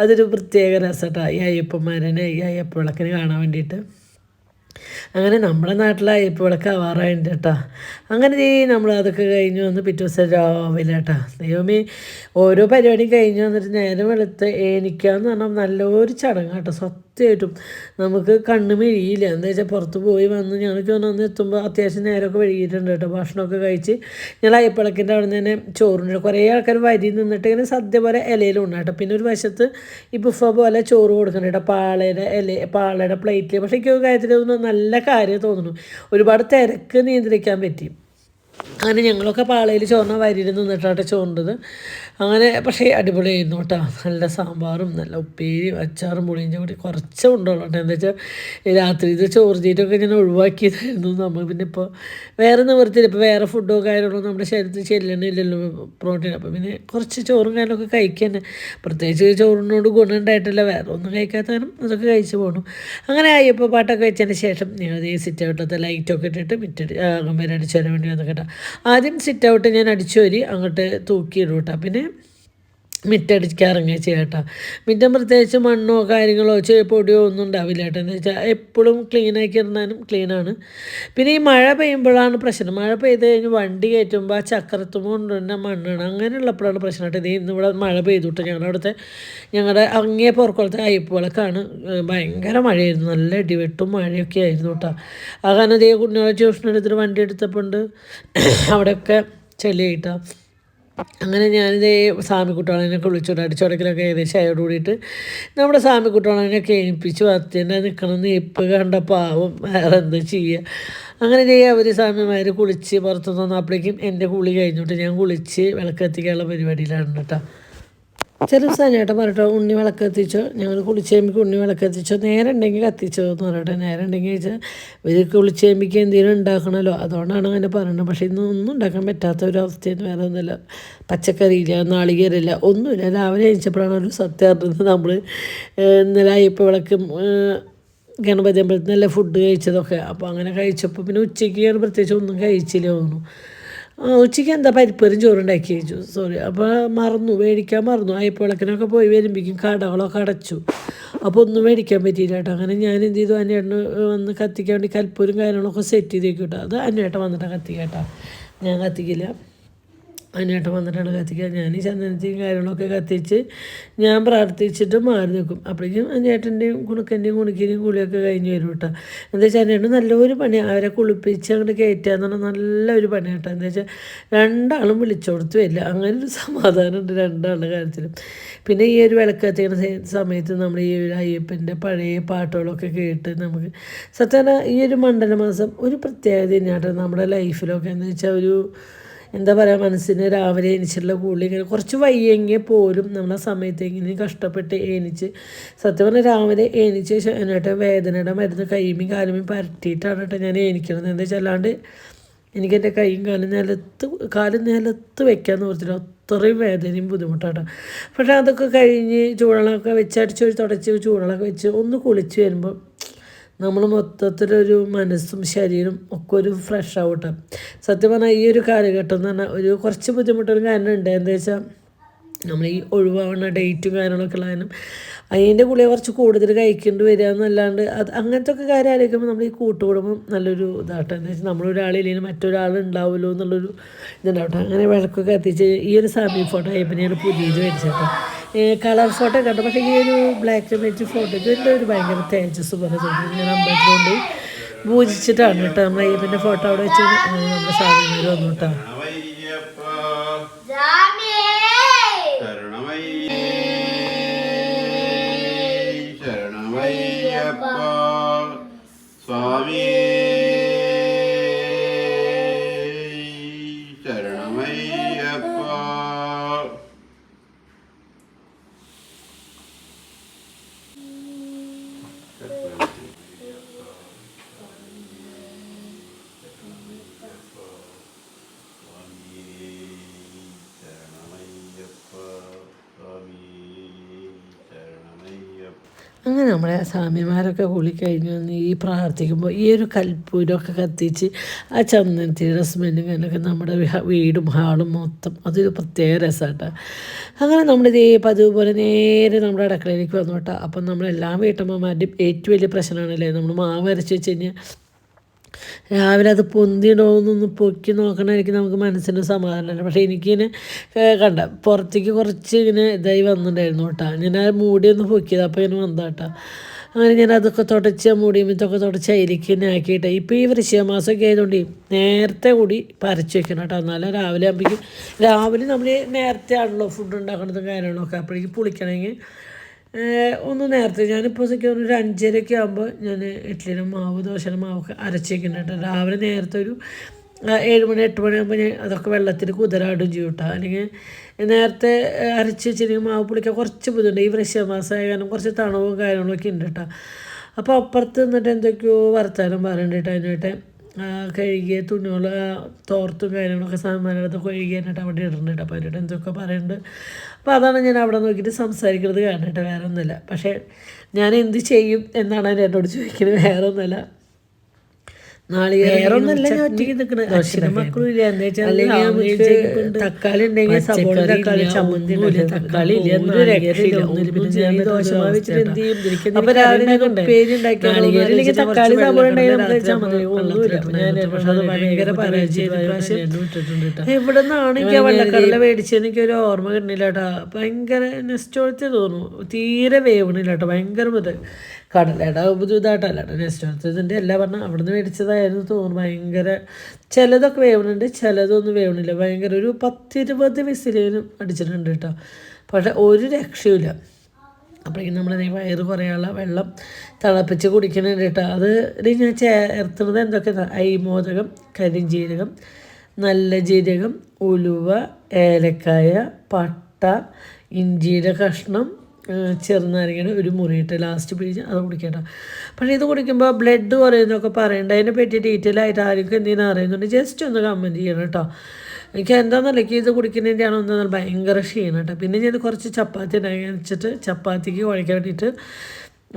അതൊരു പ്രത്യേക രസമാണ് ഈ അയ്യപ്പന്മാരനെ ഈ അയ്യപ്പ വിളക്കിന് കാണാൻ വേണ്ടിയിട്ട്. അങ്ങനെ നമ്മുടെ നാട്ടിലായി ഇപ്പോഴൊക്കെ ആവാറായിട്ടുണ്ട് കേട്ടോ. അങ്ങനെ ഈ നമ്മൾ അതൊക്കെ കഴിഞ്ഞ് വന്ന് പിറ്റേ ദിവസം രാവിലെ കേട്ടോ. ദൈവമേ ഓരോ പരിപാടിയും കഴിഞ്ഞ് വന്നിട്ട് നേരം വെളുത്ത് എനിക്കാന്ന് പറഞ്ഞാൽ നല്ലൊരു ചടങ്ങ് കേട്ടോ. സത്യമായിട്ടും നമുക്ക് കണ്ണ് മെഴിയില്ല എന്ന് വെച്ചാൽ പുറത്ത് പോയി വന്ന് ഞങ്ങൾക്ക് വന്ന് എത്തുമ്പോൾ അത്യാവശ്യം നേരമൊക്കെ വൈകിയിട്ടുണ്ട് കേട്ടോ. ഭക്ഷണമൊക്കെ കഴിച്ച് ഞങ്ങൾ അയ്യപ്പളക്കിന്റെ അവിടെ നിന്ന് തന്നെ ചോറുണ്ട്. കുറേ ആൾക്കാർ വരി നിന്നിട്ട് ഇങ്ങനെ സദ്യ പോലെ ഇലയിലും കേട്ടോ. പിന്നെ ഒരു വശത്ത് ഈ ബുഫ പോലെ ചോറ് കൊടുക്കുന്നുണ്ട് കേട്ടോ. പാളയുടെ ഇല പാളയുടെ പ്ലേറ്റിൽ പക്ഷേ എനിക്ക് കാര്യത്തിൽ നല്ല കാര്യം തോന്നുന്നു. ഒരുപാട് തിരക്ക് നിയന്ത്രിക്കാൻ പറ്റി. അങ്ങനെ ഞങ്ങളൊക്കെ പാളയിൽ ചോറിന വരിയിൽ നിന്നിട്ടാട്ടെ ചോറിന്റെത് അങ്ങനെ പക്ഷേ അടിപൊളിയായിരുന്നു കേട്ടോ. നല്ല സാമ്പാറും നല്ല ഉപ്പേരിയും അച്ചാറും പുളിയും കൂടി കുറച്ച് കൊണ്ടുള്ളൂ കേട്ടോ എന്താ വെച്ചാൽ രാത്രി ഇത് ചോറ് തീറ്റൊക്കെ ഞാൻ ഒഴിവാക്കിയതായിരുന്നു. നമ്മൾ പിന്നെ ഇപ്പോൾ വേറെ നിവൃത്തിയില്ല ഇപ്പോൾ വേറെ ഫുഡോ കാര്യങ്ങളോ നമ്മുടെ ശരീരത്തിൽ ചെല്ലണില്ലല്ലോ പ്രോട്ടീൻ അപ്പോൾ പിന്നെ കുറച്ച് ചോറും കാര്യങ്ങളൊക്കെ കഴിക്കാൻ പ്രത്യേകിച്ച് ചോറിനോട് ഗുണം ഉണ്ടായിട്ടില്ല വേറെ ഒന്നും കഴിക്കാത്ത അതൊക്കെ കഴിച്ചു പോകണം അങ്ങനെ അയ്യപ്പോൾ പാട്ടൊക്കെ വെച്ചതിന് ശേഷം ഞാൻ ഈ സിറ്റ് ഔട്ടത്തെ ലൈറ്റൊക്കെ ഇട്ടിട്ട് മിറ്റടി അകമ്പേരെ അടിച്ചു വരാൻ വേണ്ടി വന്നു കേട്ടോ ആദ്യം സിറ്റ് ഔട്ട് ഞാൻ അടിച്ചു വരി അങ്ങോട്ട് തൂക്കിയിടും കേട്ടോ പിന്നെ മിറ്റടിക്കാൻ ഇറങ്ങുക ചേട്ടാ മിറ്റം പ്രത്യേകിച്ച് മണ്ണോ കാര്യങ്ങളോ പൊടിയോ ഒന്നും ഉണ്ടാവില്ല കേട്ടോ. എന്ന് വെച്ചാൽ എപ്പോഴും ക്ലീനാക്കി ഇരുന്നാലും ക്ലീനാണ് പിന്നെ ഈ മഴ പെയ്യുമ്പോഴാണ് പ്രശ്നം. മഴ പെയ്ത് കഴിഞ്ഞ് വണ്ടി കയറ്റുമ്പോൾ ആ ചക്രത്തുമ്പോൾ കൊണ്ടുവരുന്ന മണ്ണാണ്. അങ്ങനെയുള്ളപ്പോഴാണ് പ്രശ്നം കേട്ടോ. ഇത് ഇന്നിവിടെ മഴ പെയ്തുട്ടോ ഞങ്ങളുടെ അവിടുത്തെ ഞങ്ങളുടെ അങ്ങേ പുറക്കുളത്തെ അയ്യപ്പുകളൊക്കെയാണ് ഭയങ്കര മഴയായിരുന്നു. നല്ല ഇടിവെട്ടും മഴയൊക്കെ ആയിരുന്നു കേട്ടോ. ആ കാരണം ഇതേ കുഞ്ഞോളെ ട്യൂഷൻ എടുത്തിട്ട് വണ്ടി എടുത്തപ്പോൾ ഉണ്ട്. അവിടെയൊക്കെ ചെളിയായിട്ടാ. അങ്ങനെ ഞാനിത് സ്വാമിക്കുട്ടോളനെയൊക്കെ വിളിച്ചോണ്ട് അടിച്ചുടക്കലൊക്കെ ഏകദേശം അയോട് കൂടിയിട്ട് നമ്മുടെ സ്വാമിക്കുട്ടോളനെ കേൾപ്പിച്ചു. അത്യന്റെ നിൽക്കണമെന്ന് ഇപ്പം കണ്ട പാവം വേറെ എന്താ ചെയ്യുക അങ്ങനെ ചെയ്യുക അവർ സ്വാമിമാർ കുളിച്ച് പുറത്തു വന്നപ്പോഴേക്കും എന്റെ കുളി കഴിഞ്ഞിട്ട് ഞാൻ കുളിച്ച് വിളക്കെത്തിക്കാനുള്ള പരിപാടിയിലാണ് കേട്ടോ. ചില ദിവസം ചേട്ടൻ പറഞ്ഞിട്ട് ഉണ്ണി വിളക്ക് എത്തിച്ചോ ഞങ്ങൾ കുളിച്ചേമ്പിക്ക് ഉണ്ണി വിളക്ക് എത്തിച്ചോ നേരെ ഉണ്ടെങ്കിൽ കത്തിച്ചോ എന്ന് പറയട്ടെ നേരെ ഉണ്ടെങ്കിൽ വെച്ചാൽ ഇവർ കുളിച്ചേമ്പിക്ക് എന്തെങ്കിലും ഉണ്ടാക്കണമല്ലോ അതുകൊണ്ടാണ് അങ്ങനെ പറയുന്നത്. പക്ഷേ ഇന്ന് ഒന്നും ഉണ്ടാക്കാൻ പറ്റാത്ത ഒരു അവസ്ഥയെന്ന് വേറെ ഒന്നുമില്ല. പച്ചക്കറിയില്ല നാളികേരില്ല ഒന്നുമില്ല. രാവിലെ അയച്ചപ്പോഴാണ് ഒരു സത്യം അറിഞ്ഞത്. നമ്മൾ ഇന്നലെ അയ്യപ്പ വിളക്കും ഗണപതി അമ്പലത്തിൽ നല്ല ഫുഡ് കഴിച്ചതൊക്കെ. അപ്പോൾ അങ്ങനെ കഴിച്ചപ്പോൾ പിന്നെ ഉച്ചയ്ക്ക് ഞാൻ പ്രത്യേകിച്ച് ഒന്നും കഴിച്ചില്ല തോന്നുന്നു. ഉച്ചയ്ക്ക് എന്താ പരിപ്പേരും ചോറുണ്ടാക്കി കഴിച്ചു സോറി അപ്പോൾ മറന്നു മേടിക്കാൻ മറന്നു. അയ്യപ്പിളക്കിനൊക്കെ പോയി വരുമ്പോഴേക്കും കടകളൊക്കെ അടച്ചു. അപ്പോൾ ഒന്നും മേടിക്കാൻ പറ്റിയില്ല കേട്ടോ. അങ്ങനെ ഞാൻ എന്ത് ചെയ്തു? അന്നേട്ടന് വന്ന് കത്തിക്കാൻ വേണ്ടി കൽപ്പൂരും കാര്യങ്ങളൊക്കെ സെറ്റ് ചെയ്തേക്കും കേട്ടോ. അത് അന്നേട്ടൻ വന്നിട്ടാണ് കത്തിക്കേട്ടോ ഞാൻ കത്തിക്കില്ല. അതിനായിട്ട് വന്നിട്ടാണ് കത്തിക്കുക. ഞാൻ ഈ ചന്ദനത്തെയും കാര്യങ്ങളൊക്കെ കത്തിച്ച് ഞാൻ പ്രാർത്ഥിച്ചിട്ട് മാറി നിൽക്കും. അപ്പോഴേക്കും ചേട്ടന്റെയും കുണുക്കന്റെയും കുണുക്കിന്റെയും കുളിയൊക്കെ കഴിഞ്ഞ് വരും കേട്ടോ. എന്താ വെച്ചാൽ ചേട്ടൻ നല്ലൊരു പണിയാണ് അവരെ കുളിപ്പിച്ച് അങ്ങോട്ട് കയറ്റുക എന്ന് പറഞ്ഞാൽ നല്ലൊരു പണി കേട്ടോ. എന്താ വെച്ചാൽ രണ്ടാളും വിളിച്ചോടത്ത് വരില്ല. അങ്ങനെ ഒരു സമാധാനമുണ്ട് രണ്ടാളുടെ കാര്യത്തിലും. പിന്നെ ഈ ഒരു വിളക്ക് കത്തിക്കുന്ന സെ- സമയത്ത് നമ്മൾ ഈ ഒരു അയ്യപ്പന്റെ പഴയ പാട്ടുകളൊക്കെ കേട്ട് നമുക്ക് സത്യം ഈ ഒരു മണ്ഡലമാസം ഒരു പ്രത്യേകത തന്നെയാട്ടോ നമ്മുടെ ലൈഫിലൊക്കെ എന്ന് വെച്ചാൽ ഒരു എന്താ പറയുക മനസ്സിന് രാവിലെ എണീച്ചിട്ടുള്ള കൂളി ഇങ്ങനെ കുറച്ച് വയ്യെങ്കിൽ പോലും നമ്മളെ സമയത്ത് ഇങ്ങനെ കഷ്ടപ്പെട്ട് എണീച്ച് സത്യം പറഞ്ഞാൽ രാവിലെ എണീച്ച് എന്നിട്ട് വേദനയുടെ മരുന്ന് കൈമയും കാലുമയും പരട്ടിയിട്ടാണ് കേട്ടോ ഞാൻ എണിക്കണത്. എന്താ വെച്ചാൽ അല്ലാണ്ട് എനിക്ക് എന്റെ കൈയും കാലും നിലത്ത് കാലും നിലത്ത് വെക്കാമെന്ന് ഓർത്തില്ല അത്രയും വേദനയും ബുദ്ധിമുട്ടാണ് പക്ഷേ അതൊക്കെ കഴിഞ്ഞ് ചൂടുവെള്ളമൊക്കെ വെച്ച് അടിച്ചൊരു തുടച്ച് ചൂടുവെള്ളമൊക്കെ വെച്ച് ഒന്ന് കുളിച്ച് വരുമ്പോൾ നമ്മൾ മൊത്തത്തിലൊരു മനസ്സും ശരീരം ഒക്കെ ഒരു ഫ്രഷ് ആവട്ടെ. സത്യം പറഞ്ഞാൽ ഈ ഒരു കാലഘട്ടം എന്ന് പറഞ്ഞാൽ ഒരു കുറച്ച് ബുദ്ധിമുട്ടൊരു കാരണം ഉണ്ട്. എന്താ വെച്ചാൽ നമ്മൾ ഈ ഒഴിവാവുന്ന ഡേറ്റും കാര്യങ്ങളൊക്കെ ഉള്ളതിനും അതിന്റെ ഗുളിക കുറച്ച് കൂടുതൽ കഴിക്കേണ്ടി വരിക എന്നല്ലാണ്ട് അത് അങ്ങനത്തെ ഒക്കെ കാര്യം ആലോചിക്കുമ്പോൾ നമ്മൾ ഈ കൂട്ടുകുടുംബം നല്ലൊരു ഇതാട്ടെ. എന്ന് വെച്ചാൽ നമ്മളൊരാളില്ലെങ്കിൽ മറ്റൊരാൾ ഉണ്ടാവുമല്ലോ എന്നുള്ളൊരു ഇതുണ്ടാവട്ടെ. അങ്ങനെ വിളക്കൊക്കെ എത്തിച്ച് ഈ ഒരു സാമി ഫോട്ടോ ആയപ്പോൾ പുതിയത് മേടിച്ചേട്ടോ. കളർ ഫോട്ടോ കണ്ടു പക്ഷേ ഈ ഒരു ബ്ലാക്ക് ആൻഡ് വൈറ്റ് ഫോട്ടോ ഇതിന്റെ ഒരു ഭയങ്കര തേജസ് പോലെ തോന്നി. ഞാൻ അമ്പലത്തിലുണ്ട് പൂജിച്ചിട്ടാണ് കേട്ടോ നമ്മൾ അയ്യപ്പന്റെ ഫോട്ടോ അവിടെ വെച്ച് നമ്മുടെ സാധനങ്ങൾ വന്നു കേട്ടോ
സ്വാമി
അങ്ങനെ നമ്മളെ സ്വാമിമാരൊക്കെ കുളി വന്ന് ഈ പ്രാർത്ഥിക്കുമ്പോൾ ഈ ഒരു കൽപ്പൂരമൊക്കെ കത്തിച്ച് ആ ചന്ദനത്തിന്റെ സ്മെല്ലും കാര്യമൊക്കെ നമ്മുടെ വീടും ഹാളും മൊത്തം അതൊരു പ്രത്യേക രസമാട്ടോ അങ്ങനെ നമ്മളിതേ പതിവ് പോലെ നേരെ നമ്മുടെ അടുക്കളയിലേക്ക് വന്നു കേട്ടോ അപ്പം നമ്മളെല്ലാ വീട്ടമ്മമാരുടെയും ഏറ്റവും വലിയ പ്രശ്നമാണല്ലേ? നമ്മൾ മാവ് അരച്ച് വെച്ച് കഴിഞ്ഞാൽ രാവിലെ അത് പൊന്തിയിടോന്നൊന്ന് പൊക്കി നോക്കണമായിരിക്കും നമുക്ക് മനസ്സിന് സമാധാനമല്ല പക്ഷേ എനിക്കിങ്ങനെ കണ്ട പുറത്തേക്ക് കുറച്ച് ഇങ്ങനെ ഇതായി വന്നിട്ടുണ്ടായിരുന്നു കേട്ടോ. ഞാൻ ആ മൂടി ഒന്ന് പൊക്കിയത് അപ്പോൾ ഇങ്ങനെ വന്നതാട്ടോ അങ്ങനെ ഞാൻ അതൊക്കെ തുടച്ച് മൂടിയും ഇതൊക്കെ തുടച്ച് അരിക്ക് തന്നെ ആക്കിയിട്ട് ഇപ്പോൾ ഈ വൃശ്ചികമാസമൊക്കെ ആയതുകൊണ്ട് നേരത്തെ കൂടി പരച്ച് വെക്കണം കേട്ടോ. എന്നാലും രാവിലെ ആകുമ്പോഴേക്കും രാവിലെ നമ്മൾ നേരത്തെ ആണല്ലോ ഫുഡ് ഉണ്ടാക്കണതും കാര്യങ്ങളൊക്കെ. അപ്പോഴേക്കും പുളിക്കണമെങ്കിൽ ഒന്ന് നേരത്തെ ഞാനിപ്പോൾ ശരിക്കും ഒരു അഞ്ചരയൊക്കെ ആകുമ്പോൾ ഞാൻ ഇഡ്ഡലിനും മാവ് ദോശയുടെ മാവൊക്കെ അരച്ചേക്കുന്നുണ്ട് രാവിലെ നേരത്തെ ഒരു ഏഴ് മണി എട്ട് മണിയാകുമ്പോൾ ഞാൻ അതൊക്കെ വെള്ളത്തിൽ കുതിരാടും ചെയ്യൂട്ടാ അല്ലെങ്കിൽ നേരത്തെ അരച്ച് വെച്ചിട്ടുണ്ടെങ്കിൽ മാവ് പുളിക്കാൻ കുറച്ച് ബുദ്ധിമുട്ട് ഈ വൃശ്യമാസമായ കാരണം കുറച്ച് തണുവും കാര്യങ്ങളൊക്കെ ഉണ്ട് കേട്ടോ. അപ്പോൾ അപ്പുറത്ത് നിന്നിട്ട് എന്തൊക്കെയോ വർത്താനം പറയുന്നുണ്ട് കേട്ടോ അതിനായിട്ട്. കഴുകിയ തുണികൾ തോർത്തും കാര്യങ്ങളൊക്കെ സാധനങ്ങളൊക്കെ കഴുകിയാനായിട്ട് അവിടെ ഇടുന്നുണ്ട്. അപ്പോൾ അതിന്റെ എന്തൊക്കെ പറയുന്നുണ്ട്. അപ്പോൾ അതാണ് ഞാൻ അവിടെ നോക്കിയിട്ട് സംസാരിക്കുന്നത്. കാണട്ടെ വേറെ ഒന്നുമില്ല പക്ഷേ ഞാൻ എന്ത് ചെയ്യും എന്നാണ് അവർ എന്നോട് ചോദിക്കുന്നത്. വേറെ ഒന്നുമല്ല വേറെ ഒന്നല്ല ഞാൻ ഒറ്റയ്ക്ക് നിൽക്കുന്നത് മക്കളും ഇല്ല എന്താ വെച്ചാൽ തക്കാളി ഉണ്ടെങ്കിൽ സബോള തക്കാളി ചമ്മന്തി അപ്പൊ രാവിലെ സബോള ഉണ്ടെങ്കിൽ നമുക്ക് ചമ്മന്തി. ഒന്നുമില്ല. പക്ഷെ അത് ഭയങ്കര പരാജയം ഇവിടെ നിന്നാണ് എനിക്ക് ആ വെള്ളക്കടല മേടിച്ചത്? എനിക്ക് ഒരു ഓർമ്മ കിട്ടുന്നില്ല കേട്ടോ. ഭയങ്കര നെസ്റ്റോളത്തെ തോന്നുന്നു. തീരെ വേവണില്ല കേട്ടോ. ഭയങ്കര ബുദ്ധ കടലയുടെ ഇതായിട്ടല്ല നെസ്റ്റോളത്തിന്റെ എല്ലാം പറഞ്ഞാൽ അവിടെ നിന്ന് മേടിച്ചതായിരുന്നു തോന്നുന്നു. ഭയങ്കര ചിലതൊക്കെ വേവണുണ്ട് ചിലതൊന്നും വേവണില്ല. ഭയങ്കര ഒരു പത്തിരുപത് വിസിലേനും അടിച്ചിട്ടുണ്ട് കേട്ടോ. പക്ഷെ ഒരു രക്ഷയുമില്ല. അപ്പോഴേക്കും നമ്മൾ വയറ് കുറയാനുള്ള വെള്ളം തിളപ്പിച്ച് കുടിക്കുന്നുണ്ട് കേട്ടോ. അത് ഞാൻ ചേർത്തുന്നത് എന്തൊക്കെ അരിമോദകം കരിഞ്ജീരകം നല്ല ജീരകം ഉലുവ ഏലക്കായ പട്ട ഇഞ്ചിയുടെ കഷ്ണം ചെറുനാരങ്ങയുടെ ഒരു മുറിയിട്ട് ലാസ്റ്റ് പിഴിഞ്ഞ് അത് കുടിക്കേണ്ട പക്ഷേ ഇത് കുടിക്കുമ്പോൾ ബ്ലഡ് കുറയുന്നൊക്കെ പറയണ്ട. അതിനെ പറ്റി ഡീറ്റെയിൽ ആയിട്ട് ആർക്കും എന്തെങ്കിലും അറിയുന്നുണ്ട്. ജസ്റ്റ് ഒന്ന് കമന്റ് ചെയ്യണം കേട്ടോ എനിക്ക് എന്താണെന്നല്ല എനിക്ക് ഇത് കുടിക്കുന്നതിന്റെയാണ് നല്ല ഭയങ്കര ക്ഷീണം കേട്ടോ പിന്നെ ഞാൻ കുറച്ച് ചപ്പാത്തി ഉണ്ടാക്കി. വെച്ചിട്ട് ചപ്പാത്തിക്ക് കുഴക്കാൻ വേണ്ടിയിട്ട്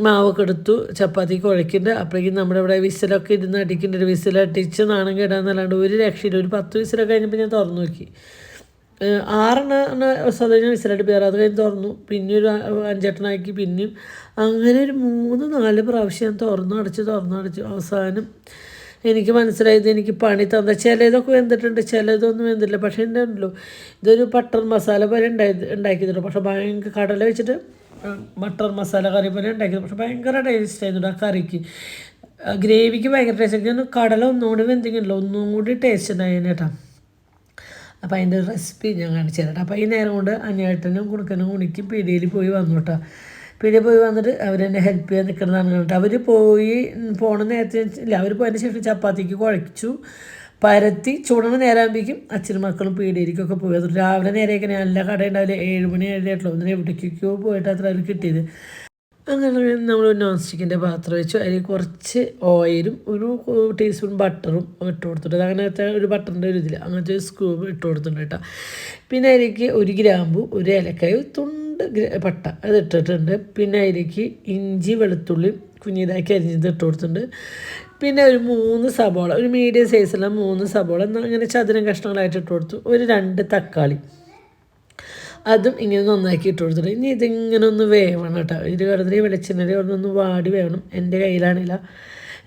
മാവൊക്കെ എടുത്തു. ചപ്പാത്തിക്ക് കുഴക്കുന്നുണ്ട്. അപ്പോഴേക്കും നമ്മുടെ ഇവിടെ വിസിലൊക്കെ ഇരുന്ന് അടിക്കുന്നുണ്ട്. ഒരു വിസിലടിച്ച് നാണം കേടാന്നല്ലാണ്ട് ഒരു രക്ഷയില്ല. ഒരു പത്ത് വിസിലൊക്കെ കഴിഞ്ഞപ്പോൾ ഞാൻ തുറന്നു നോക്കി. ആറെണ്ണ വിസലായിട്ട് പേര്. അത് കഴിഞ്ഞ് തുറന്നു. പിന്നെ ഒരു അഞ്ചെട്ടനാക്കി പിന്നെയും അങ്ങനെ ഒരു മൂന്ന് നാല് പ്രാവശ്യം ഞാൻ തുറന്നു അടച്ച് അവസാനം എനിക്ക് മനസ്സിലായത് എനിക്ക് പണി തന്ന ചിലതൊക്കെ വെന്തിട്ടുണ്ട്. ചിലതൊന്നും വെന്തില്ല പക്ഷേ എന്റെ ഉണ്ടല്ലോ ഇതൊരു ബട്ടർ മസാല പോലെ ഉണ്ടായി ഉണ്ടാക്കിയതുണ്ട് പക്ഷേ ഭയങ്കര കടല വെച്ചിട്ട് ബട്ടർ മസാല കറി പോലെ ഉണ്ടാക്കിയത്. പക്ഷേ ഭയങ്കര ടേസ്റ്റ് ആയിരുന്നു ആ കറിക്ക്. ഗ്രേവിക്ക് ഭയങ്കര ടേസ്റ്റ് ഞാൻ കടല ഒന്നുകൂടി ഒന്നും കൂടി ടേസ്റ്റ് ഉണ്ടായിരുന്നു കേട്ടോ അപ്പോൾ അതിന്റെ റെസിപ്പി ഞാൻ കാണിച്ചു തരാം. അപ്പോൾ ഈ നേരം കൊണ്ട് അനിയേട്ടനും കുറുക്കനും കുണിക്കും പീടിയിൽ പോയി വന്നു കേട്ടോ. പീടിയിൽ പോയി വന്നിട്ട് അവരെന്നെ ഹെൽപ്പ് ചെയ്യാൻ നിൽക്കുന്നതാണ് കേട്ടോ. അവർ പോയി പോണ നേരത്തെ ഇല്ല അവർ പോയതിന് ശേഷം ചപ്പാത്തിക്ക് കുഴച്ചു. പരത്തി ചൂടണ നേരാകുമ്പോഴേക്കും അച്ഛനും മക്കളും പീടിയിലേക്കൊക്കെ പോയി. അത് രാവിലെ നേരെയൊക്കെ നല്ല കട ഉണ്ടാവില്ല ഏഴ് മണി ഏഴായിട്ടുള്ളൂ ഒന്നിനെ എവിടേക്കൊക്കെയോ പോയിട്ട് അത്ര അവർ കിട്ടിയത്. അങ്ങനെ നമ്മൾ നോൺ സ്റ്റിക്കിന്റെ പാത്രം വെച്ചു. അതിൽ കുറച്ച് ഓയിലും ഒരു ടീസ്പൂൺ ബട്ടറും ഇട്ട് കൊടുത്തിട്ട് അങ്ങനത്തെ ഒരു ബട്ടറിന്റെ ഒരു ഇതിൽ അങ്ങനത്തെ ഒരു സ്കൂബ് ഇട്ട് കൊടുത്തിട്ടുണ്ട് കേട്ടോ. പിന്നെ അതിലേക്ക് ഒരു ഗ്രാമ്പു ഒരു ഏലക്കായ തുണ്ട് പട്ട അത് ഇട്ടിട്ടുണ്ട്. പിന്നെ അതിലേക്ക് ഇഞ്ചി വെളുത്തുള്ളി കുഞ്ഞിതാക്കി അരിഞ്ഞത് ഇട്ട് കൊടുത്തിട്ടുണ്ട്. പിന്നെ ഒരു മൂന്ന് സബോള ഒരു മീഡിയം സൈസുള്ള മൂന്ന് സബോള അങ്ങനെ ചതുരം കഷ്ണങ്ങളായിട്ട് ഇട്ട് കൊടുത്തു. ഒരു രണ്ട് തക്കാളി. അതും ഇങ്ങനെ നന്നാക്കി ഇട്ട് കൊടുത്തിട്ട് ഇനി ഇതിങ്ങനെ ഒന്ന് വേവണം കേട്ടോ. ഇത് വെറുതെ വെളിച്ചെണ്ണ ഒന്ന് വാടി വേണം എന്റെ കയ്യിലാണില്ല.